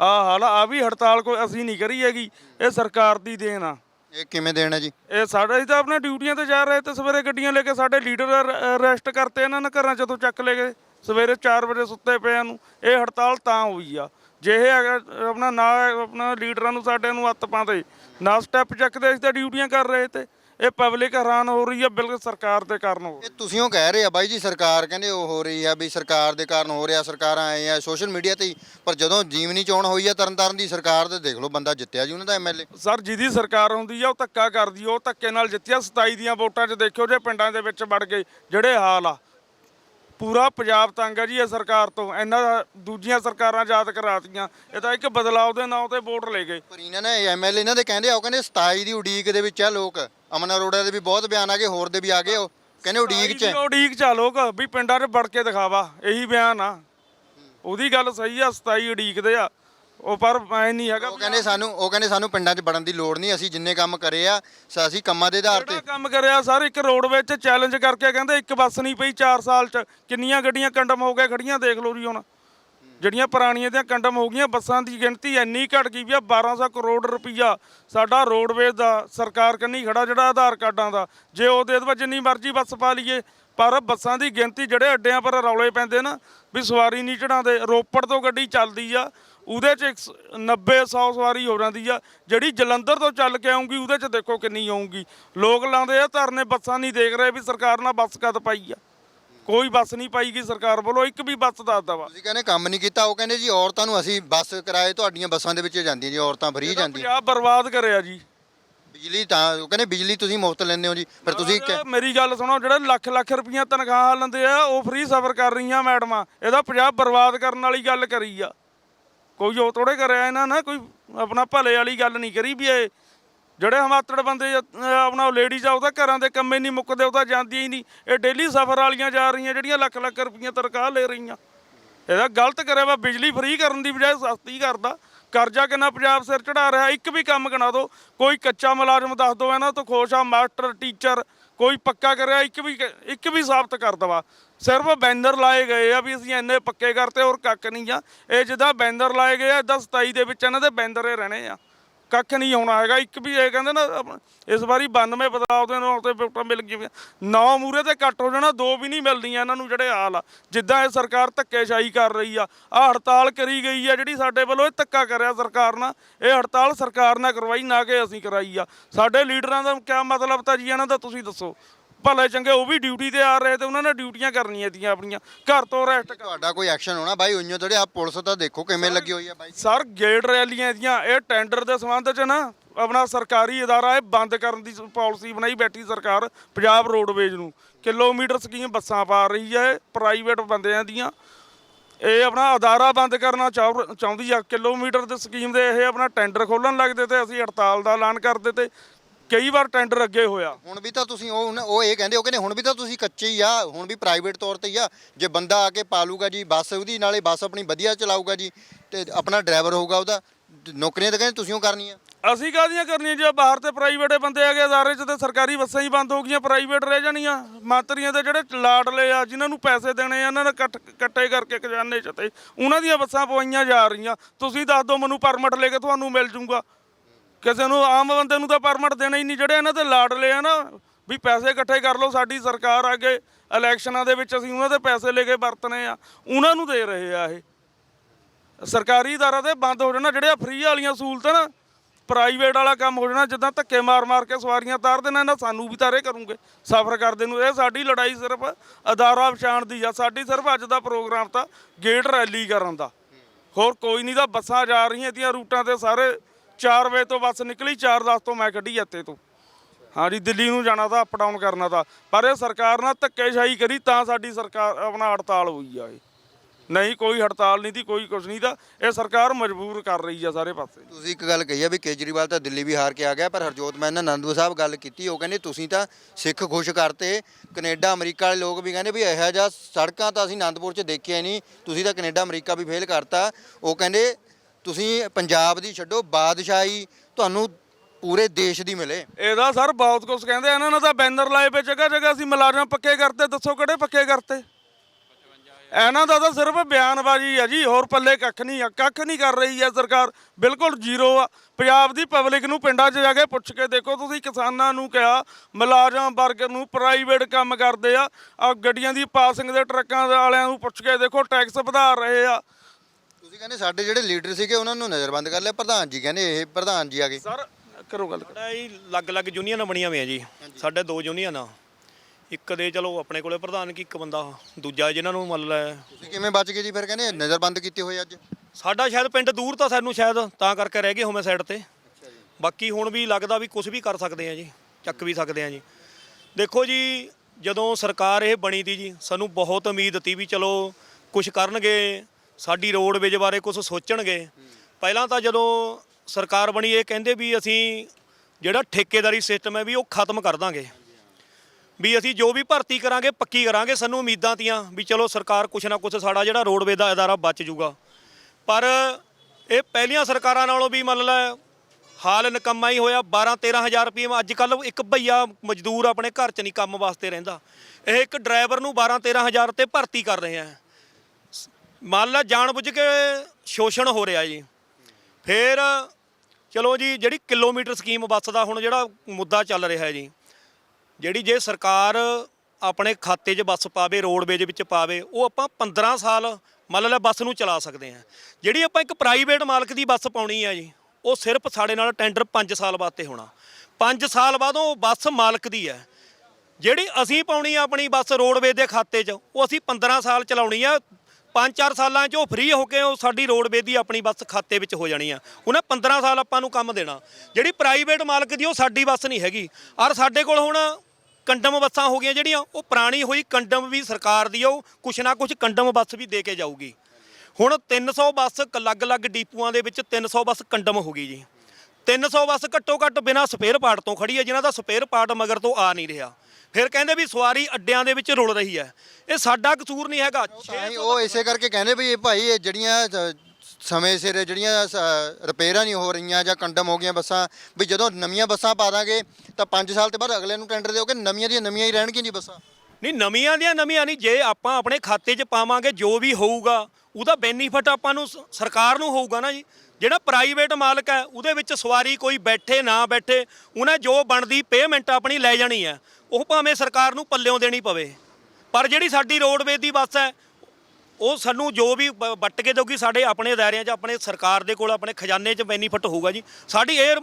ਆ ਹਾਲ ਆ ਵੀ ਹੜਤਾਲ ਕੋਈ ਅਸੀਂ ਨਹੀਂ ਕਰੀ ਹੈਗੀ ਇਹ ਸਰਕਾਰ ਦੀ ਦੇਣ ਆ। ਇਹ ਕਿਵੇਂ ਦੇਣਾ ਜੀ? ਇਹ ਸਾਡੇ ਅਸੀਂ ਤਾਂ ਆਪਣੇ ਡਿਊਟੀਆਂ ਤੇ ਜਾ ਰਹੇ ਤੇ ਸਵੇਰੇ ਗੱਡੀਆਂ ਲੈ ਕੇ ਸਾਡੇ ਲੀਡਰ ਅਰੈਸਟ ਕਰਤੇ ਇਹਨਾਂ ਨੇ ਘਰਾਂ ਚੋਂ ਚੱਕ ਲੈ ਗਏ ਸਵੇਰੇ 4 ਵਜੇ ਸੁੱਤੇ ਪਿਆ ਨੂੰ ਇਹ ਹੜਤਾਲ ਤਾਂ ਹੋਈ ਆ। ਜੇ ਇਹ ਅਗਰ ਆਪਣਾ ਨਾ, ਆਪਣਾ ਲੀਡਰਾਂ ਨੂੰ ਸਾਡੇ ਨੂੰ ਹੱਥ ਪਾਉਂਦੇ, ਨਾ ਸਟੈਪ ਚੱਕਦੇ, ਅਸੀਂ ਤਾਂ ਡਿਊਟੀਆਂ ਕਰ ਰਹੇ ਤੇ। ਇਹ ਪਬਲਿਕ ਹੈਰਾਨ ਹੋ ਰਹੀ ਆ ਬਿਲਕੁਲ ਸਰਕਾਰ ਦੇ ਕਾਰਨ ਹੋ ਇਹ ਤੁਸੀਂ ਉਹ ਕਹਿ ਰਹੇ ਆ ਬਾਈ ਜੀ ਸਰਕਾਰ ਕਹਿੰਦੇ ਉਹ ਹੋ ਰਹੀ ਆ ਵੀ ਸਰਕਾਰ ਦੇ ਕਾਰਨ ਹੋ ਰਿਹਾ ਸਰਕਾਰਾਂ ਆਏ ਆ ਸੋਸ਼ਲ ਮੀਡੀਆ ਤੇ ਹੀ ਪਰ ਜਦੋਂ ਜੀਵਨੀ ਚੋਣ ਹੋਈ ਆ ਤਰਨਤਾਰਨ ਦੀ ਸਰਕਾਰ ਤੇ ਦੇਖ ਲਓ ਬੰਦਾ ਜਿੱਤਿਆ ਜੀ ਉਹਨਾਂ ਦਾ ਐਮਐਲਏ ਸਰ ਜਿਹਦੀ ਸਰਕਾਰ ਹੁੰਦੀ ਆ ਉਹ ਧੱਕਾ ਕਰਦੀ ਆ ਉਹ ਧੱਕੇ ਨਾਲ ਜਿੱਤਿਆ 27 ਦੀਆਂ ਵੋਟਾਂ 'ਚ ਦੇਖਿਓ ਜੇ ਪਿੰਡਾਂ ਦੇ ਵਿੱਚ ਵੜ ਗਏ ਜਿਹੜੇ ਹਾਲ ਆ। ਪੂਰਾ ਪੰਜਾਬ ਤੰਗ ਆ ਜੀ ਇਹ ਸਰਕਾਰ ਤੋਂ। ਇਹਨਾਂ ਦੂਜੀਆਂ ਸਰਕਾਰਾਂ ਯਾਦ ਕਰਾਤੀਆਂ। ਇਹ ਤਾਂ ਇੱਕ ਬਦਲਾਅ ਦੇ ਨਾਂ ਤੇ ਵੋਟ ਲੈ ਗਏ। ਪਰ ਇਹਨਾਂ ਨੇ ਐਮਐਲਏ ਇਹਨਾਂ ਦੇ ਕਹਿੰਦੇ ਆ ਉਹ ਕਹਿੰਦੇ 27 ਦੀ ਉਡੀਕ ਦੇ ਵਿੱਚ ਆ ਲੋਕ। ਅਮਨ ਅਰੋੜਾ ਦੇ ਵੀ ਬਹੁਤ ਬਿਆਨ ਆ ਗਏ ਹੋਰ ਦੇ ਵੀ ਆ ਗਏ ਉਹ। ਕਹਿੰਦੇ ਉਡੀਕ 'ਚ ਹੈ। ਉਡੀਕ ਚਾ ਲੋਕ ਵੀ ਪਿੰਡਾਂ 'ਚ ਵੜ ਕੇ ਦਿਖਾਵਾ। ਇਹੀ ਬਿਆਨ ਆ। ਉਹਦੀ ਗੱਲ ਸਹੀ ਆ 27 ਉਡੀਕਦੇ ਆ। ਉਹ ਪਰ ਐ ਨਹੀਂ ਹੈਗਾ ਉਹ ਕਹਿੰਦੇ ਸਾਨੂੰ ਉਹ ਕਹਿੰਦੇ ਸਾਨੂੰ ਪਿੰਡਾਂ 'ਚ ਵੜਨ ਦੀ ਲੋੜ ਨਹੀਂ ਅਸੀਂ ਜਿੰਨੇ ਕੰਮ ਕਰੇ ਆ ਸ- ਅਸੀਂ ਕੰਮਾਂ ਦੇ ਆਧਾਰ ਤੇ। ਜਿਹੜਾ ਕੰਮ ਕਰਿਆ? ਸਰ ਇੱਕ ਰੋਡ ਵਿੱਚ ਚੈਲੰਜ ਕਰਕੇ ਕਹਿੰਦੇ ਇੱਕ ਬੱਸ ਨਹੀਂ ਪਈ 4 ਸਾਲ ਚ। ਕਿੰਨੀਆਂ ਗੱਡੀਆਂ ਕੰਡਮ ਹੋ ਗਏ ਖੜੀਆਂ ਦੇਖ ਲਓ ਜੀ ਹੁਣ। ਜਿਹੜੀਆਂ ਪੁਰਾਣੀਆਂ ਦੀਆਂ ਕੰਡਮ ਹੋ ਗਈਆਂ ਬੱਸਾਂ ਦੀ ਗਿਣਤੀ ਇੰਨੀ ਘਟ ਗਈ ਵੀ ਆ 1200 ਕਰੋੜ ਰੁਪਈਆ ਸਾਡਾ ਰੋਡਵੇਜ਼ ਦਾ ਸਰਕਾਰ ਕੰਨੀ ਖੜਾ ਜਿਹੜਾ ਆਧਾਰ ਕਾਰਡਾਂ ਦਾ। ਜੇ ਉਹ ਦੇ ਦਵਾ ਜਿੰਨੀ ਮਰਜ਼ੀ ਬੱਸ ਪਾ ਲਈਏ ਪਰ ਬੱਸਾਂ ਦੀ ਗਿਣਤੀ ਜਿਹੜੇ ਅੱਡਿਆਂ ਪਰ ਰੌਲੇ ਪੈਂਦੇ ਨਾ ਵੀ ਸਵਾਰੀ ਨਹੀਂ ਚੜਾਉਂਦੇ ਰੋਪੜ ਤੋਂ ਗੱਡੀ ਚੱਲਦੀ ਆ ਉਹਦੇ ਚ 90 100 ਸਵਾਰੀ ਹੋ ਜਾਂਦੀ ਆ। ਜਿਹੜੀ ਜਲੰਧਰ ਤੋਂ ਚੱਲ ਕੇ ਆਉਂਗੀ ਉਹਦੇ ਚ ਦੇਖੋ ਕਿੰਨੀ ਆਉਂਗੀ ਲੋਕ ਲਾਉਂਦੇ ਆ ਧਰਨੇ ਬੱਸਾਂ ਨਹੀਂ ਦੇਖ ਰਹੇ ਵੀ ਸਰਕਾਰ ਨਾਲ ਬੱਸ ਕਦ ਪਾਈ ਆ। ਕੋਈ ਬੱਸ ਨਹੀਂ ਪਾਈਗੀ ਸਰਕਾਰ ਵੱਲੋਂ ਇੱਕ ਵੀ ਬੱਸ ਦੱਸਦਾ ਵਾ ਤੁਸੀਂ ਕਹਿੰਦੇ ਕੰਮ ਨਹੀਂ ਕੀਤਾ ਉਹ ਕਹਿੰਦੇ ਜੀ ਔਰਤਾਂ ਨੂੰ ਅਸੀਂ ਬੱਸ ਕਿਰਾਏ ਤੁਹਾਡੀਆਂ ਬੱਸਾਂ ਦੇ ਵਿੱਚ ਜਾਂਦੀਆਂ ਜੀ ਔਰਤਾਂ ਫਰੀ ਜਾਂਦੀਆਂ। ਪੰਜਾਬ ਬਰਬਾਦ ਕਰਿਆ ਜੀ। ਬਿਜਲੀ ਤਾਂ ਉਹ ਕਹਿੰਦੇ ਬਿਜਲੀ ਤੁਸੀਂ ਮੁਫਤ ਲੈਂਦੇ ਹੋ ਜੀ ਫਿਰ ਤੁਸੀਂ ਅਹ ਮੇਰੀ ਗੱਲ ਸੁਣੋ ਜਿਹੜੇ ਲੱਖ ਲੱਖ ਰੁਪਈਆ ਤਨਖਾਹ ਲੈਂਦੇ ਆ ਉਹ ਫ੍ਰੀ ਸਫਰ ਕਰ ਰਹੀਆਂ ਮੈਡਮਾਂ। ਇਹਦਾ ਪੰਜਾਬ ਬਰਬਾਦ ਕਰਨ ਵਾਲੀ ਗੱਲ ਕਰੀ ਆ। ਕੋਈ ਉਹ ਥੋੜੇ ਕਰਿਆ ਇਹਨਾਂ ਨੇ, ਕੋਈ ਆਪਣਾ ਭਲੇ ਵਾਲੀ ਗੱਲ ਨਹੀਂ ਕਰੀ ਵੀ ਇਹ ਜਿਹੜੇ ਹਮਾਤੜ ਬੰਦੇ ਆਪਣਾ ਲੇਡੀਜ਼ ਆ, ਉਹਦਾ ਘਰਾਂ ਦੇ ਕੰਮੇ ਨਹੀਂ ਮੁੱਕਦੇ, ਉਹ ਤਾਂ ਜਾਂਦੀਆਂ ਹੀ ਨਹੀਂ। ਇਹ ਡੇਲੀ ਸਫਰ ਵਾਲੀਆਂ ਜਾ ਰਹੀਆਂ, ਜਿਹੜੀਆਂ ਲੱਖ ਲੱਖ ਰੁਪਈਆ ਤਨਖਾਹ ਲੈ ਰਹੀਆਂ। ਇਹਦਾ ਗਲਤ ਕਰਿਆ ਵਾ, ਬਿਜਲੀ ਫ੍ਰੀ ਕਰਨ ਦੀ ਬਜਾਏ ਸਸਤੀ ਕਰਦਾ। ਕਰਜ਼ਾ ਕਿੰਨਾ ਪੰਜਾਬ ਸਿਰ ਚੜਾ ਰਿਹਾ, ਇੱਕ ਵੀ ਕੰਮ ਗਣਾ ਦਿਓ ਕੋਈ ਕੱਚਾ ਮੁਲਾਜ਼ਮ ਦੱਸ ਦਿਓ ਇਹਨਾਂ ਤੋਂ ਖੁਸ਼ ਆ, ਮਾਸਟਰ ਟੀਚਰ ਕੋਈ ਪੱਕਾ ਕਰਿਆ, ਇੱਕ ਵੀ ਇੱਕ ਵੀ ਸਾਬਤ ਕਰ ਦਵਾ। ਸਿਰਫ ਬੈਨਰ ਲਾਏ ਗਏ ਆ ਵੀ ਅਸੀਂ ਇੰਨੇ ਪੱਕੇ ਕਰਤੇ, ਹੋਰ ਕੱਖ ਨਹੀਂ ਆ। ਇਹ ਜਿੱਦਾਂ ਬੈਨਰ ਲਾਏ ਗਏ ਆ ਇਦਾਂ 27 ਦੇ ਵਿੱਚ ਇਹਨਾਂ ਦੇ ਬੈਨਰ ਹੀ ਰਹਿਣੇ ਆ। ਕੱਖ ਨਹੀਂ ਹੋਣਾ ਹੈਗਾ। ਇੱਕ ਵੀ ਇਹ ਕਹਿੰਦੇ ਨਾ, ਆਪਣਾ- ਇਸ ਵਾਰੀ 92 ਬਦਲਾਅ ਦੇ ਨਾਲ ਤੇ ਵੋਟਾਂ ਮਿਲ ਗਈਆਂ। ਨੌ ਮੂਰੇ ਤੇ ਕੱਟ ਹੋ ਜਾਣਾ, ਦੋ ਵੀ ਨਹੀਂ ਮਿਲਦੀਆਂ ਇਹਨਾਂ ਨੂੰ ਜਿਹੜੇ ਹਾਲ ਆ। ਜਿੱਦਾਂ ਇਹ ਸਰਕਾਰ ਧੱਕੇਸ਼ਾਹੀ ਕਰ ਰਹੀ ਆ ਆ ਹੜਤਾਲ ਕਰੀ ਗਈ ਆ, ਜਿਹੜੀ ਸਾਡੇ ਵੱਲੋਂ ਇਹ ਧੱਕਾ ਕਰਿਆ ਸਰਕਾਰ ਨਾਲ, ਇਹ ਹੜਤਾਲ ਸਰਕਾਰ ਨਾਲ ਕਰਵਾਈ, ਨਾ ਕਿ ਅਸੀਂ ਕਰਾਈ ਆ। ਸਾਡੇ ਲੀਡਰਾਂ ਦਾ ਕਿਆ ਮਤਲਬ ਤਾਂ ਜੀ, ਇਹਨਾਂ ਦਾ ਤੁਸੀਂ ਦੱਸੋ। ਭਲੇ ਚੰਗੇ ਉਹ ਵੀ ਡਿਊਟੀ ਤੇ ਆ ਰਹੇ ਤੇ ਉਹਨਾਂ ਨੇ ਡਿਊਟੀਆਂ ਕਰਨੀਆਂ ਤੀਆਂ ਆਪਣੀਆਂ। ਘਰ ਤੋਂ ਰੈਸਟ ਤੁਹਾਡਾ ਕੋਈ ਐਕਸ਼ਨ ਹੋਣਾ? ਬਾਈ ਉਈਓ ਥੋੜੇ ਆ ਪੁਲਿਸ ਤਾਂ ਦੇਖੋ ਕਿਵੇਂ ਲੱਗੀ ਹੋਈ ਆ ਬਾਈ। ਸਰ ਗੇਟ ਰੈਲੀਆਂ ਦੀਆਂ ਇਹ ਟੈਂਡਰ ਦੇ ਸੰਬੰਧ ਚ ਨਾ ਆਪਣਾ ਸਰਕਾਰੀ ਅਦਾਰਾ ਇਹ ਬੰਦ ਕਰਨ ਦੀ ਪਾਲਿਸੀ ਬਣਾਈ ਬੈਠੀ ਸਰਕਾਰ ਪੰਜਾਬ ਰੋਡਵੇਜ਼ ਨੂੰ। ਕਿਲੋਮੀਟਰ ਸਕੀਮ ਬੱਸਾਂ ਪਾ ਰਹੀ ਹੈ ਪ੍ਰਾਈਵੇਟ ਬੰਦਿਆਂ ਦੀਆਂ। ਇਹ ਆਪਣਾ ਅਦਾਰਾ ਬੰਦ ਕਰਨਾ ਚਾਹ- ਚਾਹੁੰਦੀ ਆ। ਕਿਲੋਮੀਟਰ ਦੇ ਸਕੀਮ ਦੇ ਇਹ ਆਪਣਾ ਟੈਂਡਰ ਖੋਲਣ ਲੱਗਦੇ ਤੇ ਅਸੀਂ ਹੜਤਾਲ ਦਾ ਐਲਾਨ ਕਰਦੇ ਤੇ ਕਈ ਵਾਰ ਟੈਂਡਰ ਅੱਗੇ ਹੋਇਆ। ਹੁਣ ਵੀ ਤਾਂ ਤੁਸੀਂ ਉਹ ਉਹ ਇਹ ਕਹਿੰਦੇ ਉਹ ਕਹਿੰਦੇ ਹੁਣ ਵੀ ਤਾਂ ਤੁਸੀਂ ਕੱਚੇ ਹੀ ਆ ਹੁਣ ਵੀ ਪ੍ਰਾਈਵੇਟ ਤੌਰ ਤੇ ਹੀ ਆ। ਜੇ ਬੰਦਾ ਆ ਕੇ ਪਾਲੂਗਾ ਜੀ ਬੱਸ ਉਹਦੀ ਨਾਲੇ ਬੱਸ ਆਪਣੀ ਵਧੀਆ ਚਲਾਊਗਾ ਜੀ ਤੇ ਆਪਣਾ ਡਰਾਈਵਰ ਹੋਊਗਾ ਉਹਦਾ ਨੌਕਰੀਆਂ ਤਾਂ ਕਹਿੰਦੇ ਤੁਸੀਂ ਉਹ ਕਰਨੀਆਂ। ਅਸੀਂ ਕਾਹਦੀਆਂ ਕਰਨੀਆਂ ਜੇ? ਬਾਹਰ ਤੇ ਪ੍ਰਾਈਵੇਟ ਬੰਦੇ ਹੈਗੇ ਅਦਾਰੇ 'ਚ ਤੇ ਸਰਕਾਰੀ ਬੱਸਾਂ ਹੀ ਬੰਦ ਹੋ ਗਈਆਂ ਪ੍ਰਾਈਵੇਟ ਰਹਿ ਜਾਣੀਆਂ। ਮੰਤਰੀਆਂ ਦੇ ਜਿਹੜੇ ਲਾਡਲੇ ਆ ਜਿਨ੍ਹਾਂ ਨੂੰ ਪੈਸੇ ਦੇਣੇ ਆ ਇਹਨਾਂ ਨੇ ਕੱਟ ਕੱਟੇ ਕਰਕੇ ਖਜ਼ਾਨੇ 'ਚ ਤੇ ਉਹਨਾਂ ਦੀਆਂ ਬੱਸਾਂ ਪਵਾਈਆਂ ਜਾ ਰਹੀਆਂ। ਤੁਸੀਂ ਦੱਸ ਦਿਓ ਮੈਨੂੰ ਪਰਮਿਟ ਲੈ ਕੇ ਤੁਹਾਨੂੰ ਮਿਲ ਜੂਗਾ। ਕਿਸੇ ਨੂੰ ਆਮ ਬੰਦੇ ਨੂੰ ਤਾਂ ਪਰਮਿਟ ਦੇਣਾ ਹੀ ਨਹੀਂ, ਜਿਹੜੇ ਇਹਨਾਂ ਤੇ ਲਾਡਲੇ ਆ ਨਾ, ਵੀ ਪੈਸੇ ਇਕੱਠੇ ਕਰ ਲਓ, ਸਾਡੀ ਸਰਕਾਰ ਆ ਅੱਗੇ ਇਲੈਕਸ਼ਨਾਂ ਦੇ ਵਿੱਚ ਅਸੀਂ ਉਹਨਾਂ ਦੇ ਪੈਸੇ ਲੈ ਕੇ ਵਰਤਨੇ ਆ, ਉਹਨਾਂ ਨੂੰ ਦੇ ਰਹੇ ਆ ਇਹ। ਸਰਕਾਰੀ ਅਦਾਰਾ ਤੇ ਬੰਦ ਹੋ ਜਾਣਾ, ਜਿਹੜੇ ਫ੍ਰੀ ਵਾਲੀਆਂ ਸਹੂਲਤਾਂ ਨਾ ਪ੍ਰਾਈਵੇਟ ਵਾਲਾ ਕੰਮ ਹੋ ਜਾਣਾ, ਜਿੱਦਾਂ ਧੱਕੇ ਮਾਰ ਮਾਰ ਕੇ ਸਵਾਰੀਆਂ ਤਾਰ ਦੇਣਾ, ਇਹਨਾਂ ਸਾਨੂੰ ਵੀ ਤਾਰੇ ਕਰੂੰਗੇ, ਸਫ਼ਰ ਕਰਦੇ ਨੂੰ। ਇਹ ਸਾਡੀ ਲੜਾਈ ਸਿਰਫ ਅਦਾਰਾ ਵਿਛਾਣ ਦੀ ਆ, ਸਾਡੀ ਸਿਰਫ ਅੱਜ ਦਾ ਪ੍ਰੋਗਰਾਮ ਤਾਂ ਗੇਟ ਰੈਲੀ ਕਰਨ ਦਾ। ਹੋਰ ਕੋਈ ਨਹੀਂ, ਤਾਂ ਬੱਸਾਂ ਜਾ ਰਹੀਆਂ, ਇਹਦੀਆਂ ਰੂਟਾਂ ਤੇ ਸਾਰੇ 4 ਵਜੇ ਤੋਂ ਬੱਸ ਨਿਕਲੀ 4:10 ਤੋਂ ਮੈਂ ਕੱਢੀ ਇੱਥੇ ਤੋਂ। ਹਾਂਜੀ, ਦਿੱਲੀ ਨੂੰ ਜਾਣਾ ਤਾਂ ਅਪ ਡਾਊਨ ਕਰਨਾ ਤਾਂ। ਪਰ ਇਹ ਸਰਕਾਰ ਨਾਲ ਧੱਕੇਸ਼ਾਹੀ ਕਰੀ ਤਾਂ ਸਾਡੀ ਸਰਕਾਰ ਆਪਣਾ ਹੜਤਾਲ ਹੋਈ ਆ ਇਹ ਨਹੀਂ, ਕੋਈ ਹੜਤਾਲ ਨਹੀਂ ਦੀ ਕੋਈ ਕੁਝ ਨਹੀਂ ਦਾ ਇਹ ਸਰਕਾਰ ਮਜਬੂਰ ਕਰ ਰਹੀ ਆ ਸਾਰੇ ਪਾਸੇ। ਤੁਸੀਂ ਇੱਕ ਗੱਲ ਕਹੀ ਆ ਵੀ ਕੇਜਰੀਵਾਲ ਤਾਂ ਦਿੱਲੀ ਵੀ ਹਾਰ ਕੇ ਆ ਗਿਆ, ਪਰ ਹਰਜੋਤ ਮੈਂ ਨੇ ਨੰਦੂ ਸਾਹਿਬ ਗੱਲ ਕੀਤੀ, ਉਹ ਕਹਿੰਦੇ ਤੁਸੀਂ ਤਾਂ ਸਿੱਖ ਖੁਸ਼ ਕਰਤੇ। ਕੈਨੇਡਾ, ਅਮਰੀਕਾ ਵਾਲੇ ਲੋਕ ਵੀ ਕਹਿੰਦੇ ਵੀ ਇਹੋ ਜਿਹਾ ਸੜਕਾਂ ਤਾਂ ਅਸੀਂ ਆਨੰਦਪੁਰ 'ਚ ਦੇਖਿਆ ਨਹੀਂ। ਤੁਸੀਂ ਤਾਂ ਕੈਨੇਡਾ, ਅਮਰੀਕਾ ਵੀ ਫੇਲ ਕਰਤਾ। ਉਹ ਕਹਿੰਦੇ ਤੁਸੀਂ ਪੰਜਾਬ ਦੀ ਛੱਡੋ ਬਾਦਸ਼ਾਹੀ ਤੁਹਾਨੂੰ ਪੂਰੇ ਦੇਸ਼ ਦੀ ਮਿਲੇ। ਇਹਦਾ ਸਰ ਬਹੁਤ ਕੁਝ ਕਹਿੰਦੇ ਆ, ਇਹਨਾਂ ਨੇ ਤਾਂ ਬੈਨਰ ਲਾਏ ਪਏ ਜਗ੍ਹਾ ਜਗ੍ਹਾ ਅਸੀਂ ਮੁਲਾਜ਼ਮ ਪੱਕੇ ਕਰਤੇ ਦੱਸੋ ਕਿਹੜੇ ਪੱਕੇ ਕਰਤੇ? ਇਹਨਾਂ ਦਾ ਤਾਂ ਸਿਰਫ ਬਿਆਨਬਾਜ਼ੀ ਆ ਜੀ ਹੋਰ ਪੱਲੇ ਕੱਖ ਨਹੀਂ ਆ ਕੱਖ ਨਹੀਂ ਕਰ ਰਹੀ ਹੈ ਸਰਕਾਰ ਬਿਲਕੁਲ ਜ਼ੀਰੋ ਆ। ਪੰਜਾਬ ਦੀ ਪਬਲਿਕ ਨੂੰ ਪਿੰਡਾਂ 'ਚ ਜਾ ਕੇ ਪੁੱਛ ਕੇ ਦੇਖੋ ਤੁਸੀਂ ਕਿਸਾਨਾਂ ਨੂੰ ਕਿਹਾ ਮੁਲਾਜ਼ਮ ਵਰਗ ਨੂੰ ਪ੍ਰਾਈਵੇਟ ਕੰਮ ਕਰਦੇ ਆ ਆ ਗੱਡੀਆਂ ਦੀ ਪਾਸਿੰਗ ਦੇ ਟਰੱਕਾਂ ਵਾਲਿਆਂ ਨੂੰ ਪੁੱਛ ਕੇ ਦੇਖੋ ਟੈਕਸ ਵਧਾ ਰਹੇ ਆ। ਕਹਿੰਦੇ ਸਾਡੇ ਜਿਹੜੇ ਲੀਡਰ ਸੀਗੇ ਉਹਨਾਂ ਨੂੰ ਨਜ਼ਰਬੰਦ ਕਰ ਲਿਆ। ਪ੍ਰਧਾਨ ਜੀ ਕਹਿੰਦੇ ਇਹ ਪ੍ਰਧਾਨ ਜੀ ਆ ਗਏ। ਸਰ ਕਰੋ ਗੱਲ ਸਾਡਾ ਜੀ ਅਲੱਗ-ਅਲੱਗ ਯੂਨੀਅਨਾਂ ਬਣੀਆਂ ਹੋਈਆਂ ਜੀ। ਸਾਡੇ ਦੋ ਯੂਨੀਅਨ ਆ। ਇੱਕ ਦੇ ਚਲੋ ਆਪਣੇ ਕੋਲੇ ਪ੍ਰਧਾਨ ਕੀ ਇੱਕ ਬੰਦਾ ਦੂਜਾ ਜਿਨ੍ਹਾਂ ਨੂੰ ਮੰਨ ਲੈ ਤੁਸੀਂ ਕਿਵੇਂ ਬਚ ਗਏ ਜੀ ਫਿਰ ਕਹਿੰਦੇ ਨਜ਼ਰਬੰਦ ਕੀਤੇ ਹੋਏ ਅੱਜ? ਸਾਡਾ ਸ਼ਾਇਦ ਪਿੰਡ ਦੂਰ ਤਾਂ ਸਾਨੂੰ ਸ਼ਾਇਦ ਤਾਂ ਕਰਕੇ ਰਹਿ ਗਏ ਹੋਵੇਂ ਸਾਈਡ ਤੇ। ਬਾਕੀ ਹੁਣ ਵੀ ਲੱਗਦਾ ਵੀ ਕੁਝ ਵੀ ਕਰ ਸਕਦੇ ਆ ਜੀ ਚੱਕ ਵੀ ਸਕਦੇ ਆ ਜੀ। ਦੇਖੋ ਜੀ ਜਦੋਂ ਸਰਕਾਰ ਇਹ ਬਣੀ ਤੀ ਜੀ ਸਾਨੂੰ ਬਹੁਤ ਉਮੀਦ ਤੀ ਵੀ ਚਲੋ ਕੁਝ ਕਰਨਗੇ। ਸਾਡੀ ਰੋਡਵੇਜ ਬਾਰੇ ਕੁਝ ਸੋਚਣਗੇ। ਪਹਿਲਾਂ ਤਾਂ ਜਦੋਂ ਸਰਕਾਰ ਬਣੀ, ਇਹ ਕਹਿੰਦੇ ਵੀ ਅਸੀਂ ਜਿਹੜਾ ਠੇਕੇਦਾਰੀ ਸਿਸਟਮ ਹੈ ਵੀ ਉਹ ਖਤਮ ਕਰ ਦਾਂਗੇ। ਵੀ ਅਸੀਂ ਜੋ ਵੀ ਭਰਤੀ ਕਰਾਂਗੇ, ਪੱਕੀ ਕਰਾਂਗੇ, ਸਾਨੂੰ ਉਮੀਦਾਂ ਤੀਆਂ ਵੀ ਚਲੋ ਸਰਕਾਰ ਕੁਛ ਨਾ ਕੁਛ ਸਾਡਾ ਜਿਹੜਾ ਰੋਡਵੇ ਦਾ ਅਦਾਰਾ ਬਚ ਜੂਗਾ। ਪਰ ਇਹ ਪਹਿਲੀਆਂ ਸਰਕਾਰਾਂ ਨਾਲੋਂ ਵੀ ਮੰਨ ਲੈ ਹਾਲ ਨਿਕੰਮਾ ਹੀ ਹੋਇਆ 12 13000 ਰੁਪਏ ਅੱਜ ਕੱਲ ਇੱਕ ਭਈਆ ਮਜ਼ਦੂਰ ਆਪਣੇ ਘਰ 'ਚ ਨਹੀਂ ਕੰਮ ਵਾਸਤੇ ਰਹਿੰਦਾ। ਇਹ ਇੱਕ ਡਰਾਈਵਰ ਨੂੰ 12 13000 ਤੇ ਭਰਤੀ ਕਰ ਰਹੇ ਆ। ਮੰਨ ਲੈ ਜਾਣਬੁੱਝ ਕੇ ਸ਼ੋਸ਼ਣ ਹੋ ਰਿਹਾ ਜੀ। ਫਿਰ ਚਲੋ ਜੀ, ਜਿਹੜੀ ਕਿਲੋਮੀਟਰ ਸਕੀਮ ਬੱਸ ਦਾ ਹੁਣ ਜਿਹੜਾ ਮੁੱਦਾ ਚੱਲ ਰਿਹਾ ਹੈ ਜੀ, ਜਿਹੜੀ ਜੇ ਸਰਕਾਰ ਆਪਣੇ ਖਾਤੇ 'ਚ ਬੱਸ ਪਾਵੇ, ਰੋਡਵੇਜ ਵਿੱਚ ਪਾਵੇ, ਉਹ ਆਪਾਂ 15 ਸਾਲ ਮੰਨ ਲੈ ਬੱਸ ਨੂੰ ਚਲਾ ਸਕਦੇ ਹਾਂ। ਜਿਹੜੀ ਆਪਾਂ ਇੱਕ ਪ੍ਰਾਈਵੇਟ ਮਾਲਕ ਦੀ ਬੱਸ ਪਾਉਣੀ ਆ ਜੀ, ਉਹ ਸਿਰਫ ਸਾਡੇ ਨਾਲ ਟੈਂਡਰ 5 ਸਾਲ ਬਾਅਦ 'ਤੇ ਹੋਣਾ। 5 ਸਾਲ ਬਾਅਦ ਉਹ ਬੱਸ ਮਾਲਕ ਦੀ ਹੈ। ਜਿਹੜੀ ਅਸੀਂ ਪਾਉਣੀ ਆ ਆਪਣੀ ਬੱਸ ਰੋਡਵੇਜ ਦੇ ਖਾਤੇ 'ਚ, ਉਹ ਅਸੀਂ 15 ਸਾਲ ਚਲਾਉਣੀ ਆ 5-4 ਸਾਲਾਂ 'ਚ ਉਹ ਫ੍ਰੀ ਹੋ ਕੇ ਉਹ ਸਾਡੀ ਰੋਡਵੇਜ ਦੀ ਆਪਣੀ ਬੱਸ ਖਾਤੇ ਵਿੱਚ ਹੋ ਜਾਣੀ ਆ। ਉਹਨੇ 15 ਸਾਲ ਆਪਾਂ ਨੂੰ ਕੰਮ ਦੇਣਾ। ਜਿਹੜੀ ਪ੍ਰਾਈਵੇਟ ਮਾਲਕ ਦੀ ਉਹ ਸਾਡੀ ਬੱਸ ਨਹੀਂ ਹੈਗੀ। ਔਰ ਸਾਡੇ ਕੋਲ ਹੁਣ ਕੰਡਮ ਬੱਸਾਂ ਹੋ ਗਈਆਂ ਜਿਹੜੀਆਂ, ਉਹ ਪੁਰਾਣੀ ਹੋਈ ਕੰਡਮ ਵੀ ਸਰਕਾਰ ਦੀ ਉਹ ਕੁਛ ਨਾ ਕੁਛ ਕੰਡਮ ਬੱਸ ਵੀ ਦੇ ਕੇ ਜਾਊਗੀ। ਹੁਣ 300 ਬੱਸ ਅਲੱਗ-ਅਲੱਗ ਡੀਪੂਆਂ ਦੇ ਵਿੱਚ 300 ਬੱਸ ਕੰਡਮ ਹੋ ਗਈ ਜੀ। 300 ਬੱਸ ਘੱਟੋ ਘੱਟ ਬਿਨਾ ਸਪੇਅਰ ਪਾਰਟ ਤੋਂ ਖੜੀ ਹੈ ਜਿਨ੍ਹਾਂ ਦਾ ਸਪੇਅਰ ਪਾਰਟ ਮਗਰ ਤੋਂ ਆ ਨਹੀਂ ਰਿਹਾ। ਫਿਰ ਕਹਿੰਦੇ ਵੀ ਸਵਾਰੀ ਅੱਡਿਆਂ ਦੇ ਵਿੱਚ ਰੁਲ ਰਹੀ ਹੈ। ਇਹ ਸਾਡਾ ਕਸੂਰ ਨਹੀਂ ਹੈਗਾ। ਤਾਂ ਹੀ ਉਹ ਇਸੇ ਕਰਕੇ ਕਹਿੰਦੇ ਵੀ ਇਹ ਭਾਈ ਇਹ ਜਿਹੜੀਆਂ ਸਮੇਂ ਸਿਰ ਜਿਹੜੀਆਂ ਸ- ਰਿਪੇਅਰਾਂ ਨਹੀਂ ਹੋ ਰਹੀਆਂ ਜਾਂ ਕੰਡਮ ਹੋ ਗਈਆਂ ਬੱਸਾਂ ਵੀ ਜਦੋਂ ਨਵੀਆਂ ਬੱਸਾਂ ਪਾ ਦਾਂਗੇ ਤਾਂ 5 ਸਾਲ ਤੇ ਬਾਅਦ ਅਗਲੇ ਨੂੰ ਟੈਂਡਰ ਦਿਓਗੇ ਨਵੀਆਂ ਦੀਆਂ ਨਵੀਆਂ ਹੀ ਰਹਿਣਗੀਆਂ ਜੀ ਬੱਸਾਂ। ਨਹੀਂ ਨਵੀਆਂ ਦੀਆਂ ਨਵੀਆਂ ਨਹੀਂ ਜੇ ਆਪਾਂ ਆਪਣੇ ਖਾਤੇ 'ਚ ਪਾਵਾਂਗੇ ਜੋ ਵੀ ਹੋਊਗਾ ਉਹਦਾ ਬੈਨੀਫਿਟ ਆਪਾਂ ਨੂੰ ਸ- ਸਰਕਾਰ ਨੂੰ ਹੋਊਗਾ ਨਾ ਜੀ। ਜਿਹੜਾ ਪ੍ਰਾਈਵੇਟ ਮਾਲਕ ਹੈ ਉਹਦੇ ਵਿੱਚ ਸਵਾਰੀ ਕੋਈ ਬੈਠੇ ਨਾ ਬੈਠੇ ਉਹਨੇ ਜੋ ਬਣਦੀ ਪੇਮੈਂਟ ਆਪਣੀ ਲੈ ਜਾਣੀ ਹੈ। ਉਹ ਭਾਵੇਂ ਸਰਕਾਰ ਨੂੰ ਪੱਲਿਓਂ ਦੇਣੀ ਪਵੇ ਪਰ ਜਿਹੜੀ ਸਾਡੀ ਰੋਡਵੇਜ਼ ਦੀ ਬੱਸ ਹੈ ਉਹ ਸਾਨੂੰ ਜੋ ਵੀ ਵੱਟ ਕੇ ਦੇਊਗੀ ਸਾਡੇ ਆਪਣੇ ਦਾਇਰਿਆਂ 'ਚ ਆਪਣੇ ਸਰਕਾਰ ਦੇ ਕੋਲ ਆਪਣੇ ਖਜ਼ਾਨੇ 'ਚ ਬੈਨੀਫਿਟ ਹੋਊਗਾ ਜੀ। ਸਾਡੀ ਇਹ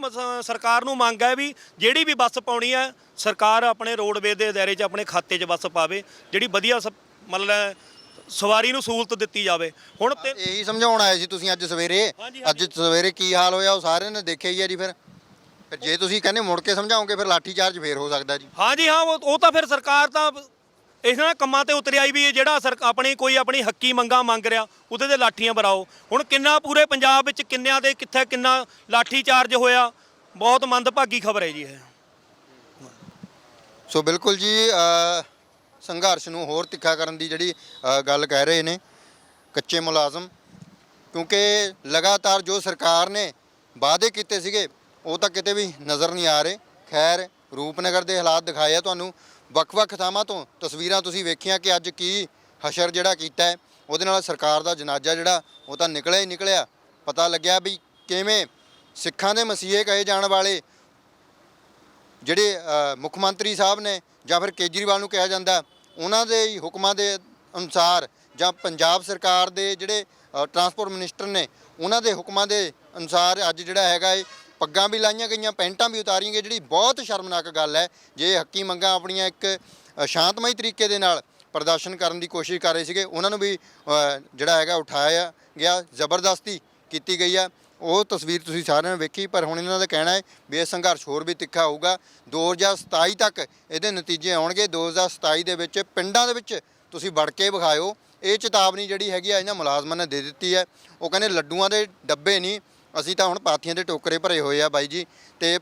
ਸਰਕਾਰ ਨੂੰ ਮੰਗ ਹੈ ਵੀ ਜਿਹੜੀ ਵੀ ਬੱਸ ਪਾਉਣੀ ਹੈ ਸਰਕਾਰ ਆਪਣੇ ਰੋਡਵੇਜ਼ ਦੇ ਦਾਇਰੇ 'ਚ ਆਪਣੇ ਖਾਤੇ 'ਚ ਬੱਸ ਪਾਵੇ ਜਿਹੜੀ ਵਧੀਆ ਮਤਲਬ ਸਵਾਰੀ ਨੂੰ ਸਹੂਲਤ ਦਿੱਤੀ ਜਾਵੇ। ਹੁਣ ਇਹੀ ਸਮਝਾਉਣ ਆਏ ਸੀ ਤੁਸੀਂ ਅੱਜ ਸਵੇਰੇ। ਅੱਜ ਸਵੇਰੇ ਕੀ ਹਾਲ ਹੋਇਆ ਉਹ ਸਾਰਿਆਂ ਨੇ ਦੇਖਿਆ ਹੀ ਆ ਜੀ ਫਿਰ। ਫਿਰ ਜੇ ਤੁਸੀਂ ਕਹਿੰਦੇ ਮੁੜ ਕੇ ਸਮਝਾਓਗੇ ਫਿਰ ਲਾਠੀ ਚਾਰਜ ਫੇਰ ਹੋ ਸਕਦਾ ਜੀ। ਹਾਂਜੀ ਹਾਂ ਉਹ ਉਹ ਤਾਂ ਫਿਰ ਸਰਕਾਰ ਤਾਂ ਇਹਨਾਂ ਕੰਮਾਂ ਤੇ ਉਤਰ ਆਈ ਵੀ ਹੈ ਜਿਹੜਾ ਸਰ ਆਪਣੀ ਕੋਈ ਆਪਣੀ ਹੱਕੀ ਮੰਗਾ ਮੰਗ ਰਿਹਾ ਉਹਦੇ ਤੇ ਲਾਠੀਆਂ ਬਰਾਓ। ਹੁਣ ਕਿੰਨਾ ਪੂਰੇ ਪੰਜਾਬ ਵਿੱਚ ਕਿੰਨਿਆਂ ਦੇ ਕਿੱਥੇ ਕਿੰਨਾ ਲਾਠੀ ਚਾਰਜ ਹੋਇਆ ਬਹੁਤ ਮੰਦਭਾਗੀ ਖਬਰ ਹੈ ਜੀ ਇਹ। ਸੋ ਬਿਲਕੁਲ ਜੀ ਅ, ਸੰਘਰਸ਼ ਨੂੰ ਹੋਰ ਤਿੱਖਾ ਕਰਨ ਦੀ ਜਿਹੜੀ ਅ, ਗੱਲ ਕਹਿ ਰਹੇ ਨੇ ਕੱਚੇ ਮੁਲਾਜ਼ਮ। ਕਿਉਂਕਿ ਲਗਾਤਾਰ ਜੋ ਸਰਕਾਰ ਨੇ ਵਾਅਦੇ ਕੀਤੇ ਸੀਗੇ ਉਹ ਤਾਂ ਕਿਤੇ ਵੀ ਨਜ਼ਰ ਨਹੀਂ ਆ ਰਹੇ। ਖੈਰ, ਰੂਪਨਗਰ ਦੇ ਹਾਲਾਤ ਦਿਖਾਏ ਆ ਤੁਹਾਨੂੰ। ਵੱਖ-ਵੱਖ ਥਾਵਾਂ ਤੋਂ ਤਸਵੀਰਾਂ ਤੁਸੀਂ ਵੇਖੀਆਂ ਕਿ ਅੱਜ ਕੀ ਹਸ਼ਰ ਜਿਹੜਾ ਕੀਤਾ ਉਹਦੇ ਨਾਲ ਸਰਕਾਰ ਦਾ ਜਨਾਜ਼ਾ ਜਿਹੜਾ, ਉਹ ਤਾਂ ਨਿਕਲਿਆ ਹੀ ਨਿਕਲਿਆ। ਪਤਾ ਲੱਗਿਆ ਵੀ ਕਿਵੇਂ ਸਿੱਖਾਂ ਦੇ ਮਸੀਹੇ ਕਹੇ ਜਾਣ ਵਾਲੇ ਜਿਹੜੇ ਮੁੱਖ ਮੰਤਰੀ ਸਾਹਿਬ ਨੇ ਜਾਂ ਫਿਰ ਕੇਜਰੀਵਾਲ ਨੂੰ ਕਿਹਾ ਜਾਂਦਾ, ਉਹਨਾਂ ਦੇ ਹੀ ਹੁਕਮਾਂ ਦੇ ਅਨੁਸਾਰ ਜਾਂ ਪੰਜਾਬ ਸਰਕਾਰ ਦੇ ਜਿਹੜੇ ਟਰਾਂਸਪੋਰਟ ਮਿਨਿਸਟਰ ਨੇ, ਉਹਨਾਂ ਦੇ ਹੁਕਮਾਂ ਦੇ ਅਨੁਸਾਰ ਅੱਜ ਜਿਹੜਾ ਹੈਗਾ ਇਹ ਪੱਗਾਂ ਵੀ ਲਾਈਆਂ ਗਈਆਂ, ਪੈਂਟਾਂ ਵੀ ਉਤਾਰੀਆਂ ਗਈਆਂ, ਜਿਹੜੀ ਬਹੁਤ ਸ਼ਰਮਨਾਕ ਗੱਲ ਹੈ। ਜੇ ਹੱਕੀ ਮੰਗਾਂ ਆਪਣੀਆਂ ਇੱਕ ਸ਼ਾਂਤਮਈ ਤਰੀਕੇ ਦੇ ਨਾਲ ਪ੍ਰਦਰਸ਼ਨ ਕਰਨ ਦੀ ਕੋਸ਼ਿਸ਼ ਕਰ ਰਹੇ ਸੀਗੇ, ਉਹਨਾਂ ਨੂੰ ਵੀ ਜਿਹੜਾ ਹੈਗਾ ਉਠਾਇਆ ਗਿਆ, ਜ਼ਬਰਦਸਤੀ ਕੀਤੀ ਗਈ ਆ। ਉਹ ਤਸਵੀਰ ਤੁਸੀਂ ਸਾਰਿਆਂ ਨੇ ਵੇਖੀ, ਪਰ ਹੁਣ ਇਹਨਾਂ ਦਾ ਕਹਿਣਾ ਹੈ, ਵੀ ਇਹ ਸੰਘਰਸ਼ ਹੋਰ ਵੀ ਤਿੱਖਾ ਹੋਊਗਾ। 2027 ਤੱਕ ਇਹਦੇ ਨਤੀਜੇ ਆਉਣਗੇ। 2027 ਦੇ ਵਿੱਚ ਪਿੰਡਾਂ ਦੇ ਵਿੱਚ ਤੁਸੀਂ ਵੜ ਕੇ ਵਿਖਾਇਓ। ਇਹ ਚੇਤਾਵਨੀ ਜਿਹੜੀ ਹੈਗੀ ਆ, ਇਹਨਾਂ ਮੁਲਾਜ਼ਮਾਂ ਨੇ ਦੇ ਦਿੱਤੀ ਹੈ। ਉਹ ਕਹਿੰਦੇ ਲੱਡੂਆਂ ਦੇ ਡੱਬੇ ਨਹੀਂ ਅਸੀਂ ਤਾਂ ਹੁਣ ਪਾਥੀਆਂ ਦੇ ਟੋਕਰੇ ਭਰੇ ਹੋਏ ਆ ਬਾਈ ਜੀ ਤੇ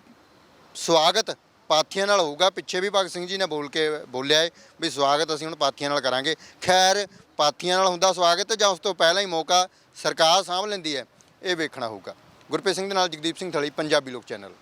ਸਵਾਗਤ ਪਾਥੀਆਂ ਨਾਲ ਹੋਊਗਾ। ਪਿੱਛੇ ਵੀ ਭਗਤ ਸਿੰਘ ਜੀ ਨੇ ਬੋਲ ਕੇ ਬੋਲਿਆ ਹੈ ਵੀ ਸਵਾਗਤ ਅਸੀਂ ਹੁਣ ਪਾਥੀਆਂ ਨਾਲ ਕਰਾਂਗੇ। ਖੈਰ, ਪਾਥੀਆਂ ਨਾਲ ਹੁੰਦਾ ਸਵਾਗਤ ਜਾਂ ਉਸ ਤੋਂ ਪਹਿਲਾਂ ਹੀ ਮੌਕਾ ਸਰਕਾਰ ਸਾਂਭ ਲੈਂਦੀ ਹੈ, ਇਹ ਵੇਖਣਾ ਹੋਊਗਾ। ਗੁਰਪ੍ਰੀਤ ਸਿੰਘ ਦੇ ਨਾਲ ਜਗਦੀਪ ਸਿੰਘ ਥਲੀ, ਪੰਜਾਬੀ ਲੋਕ ਚੈਨਲ।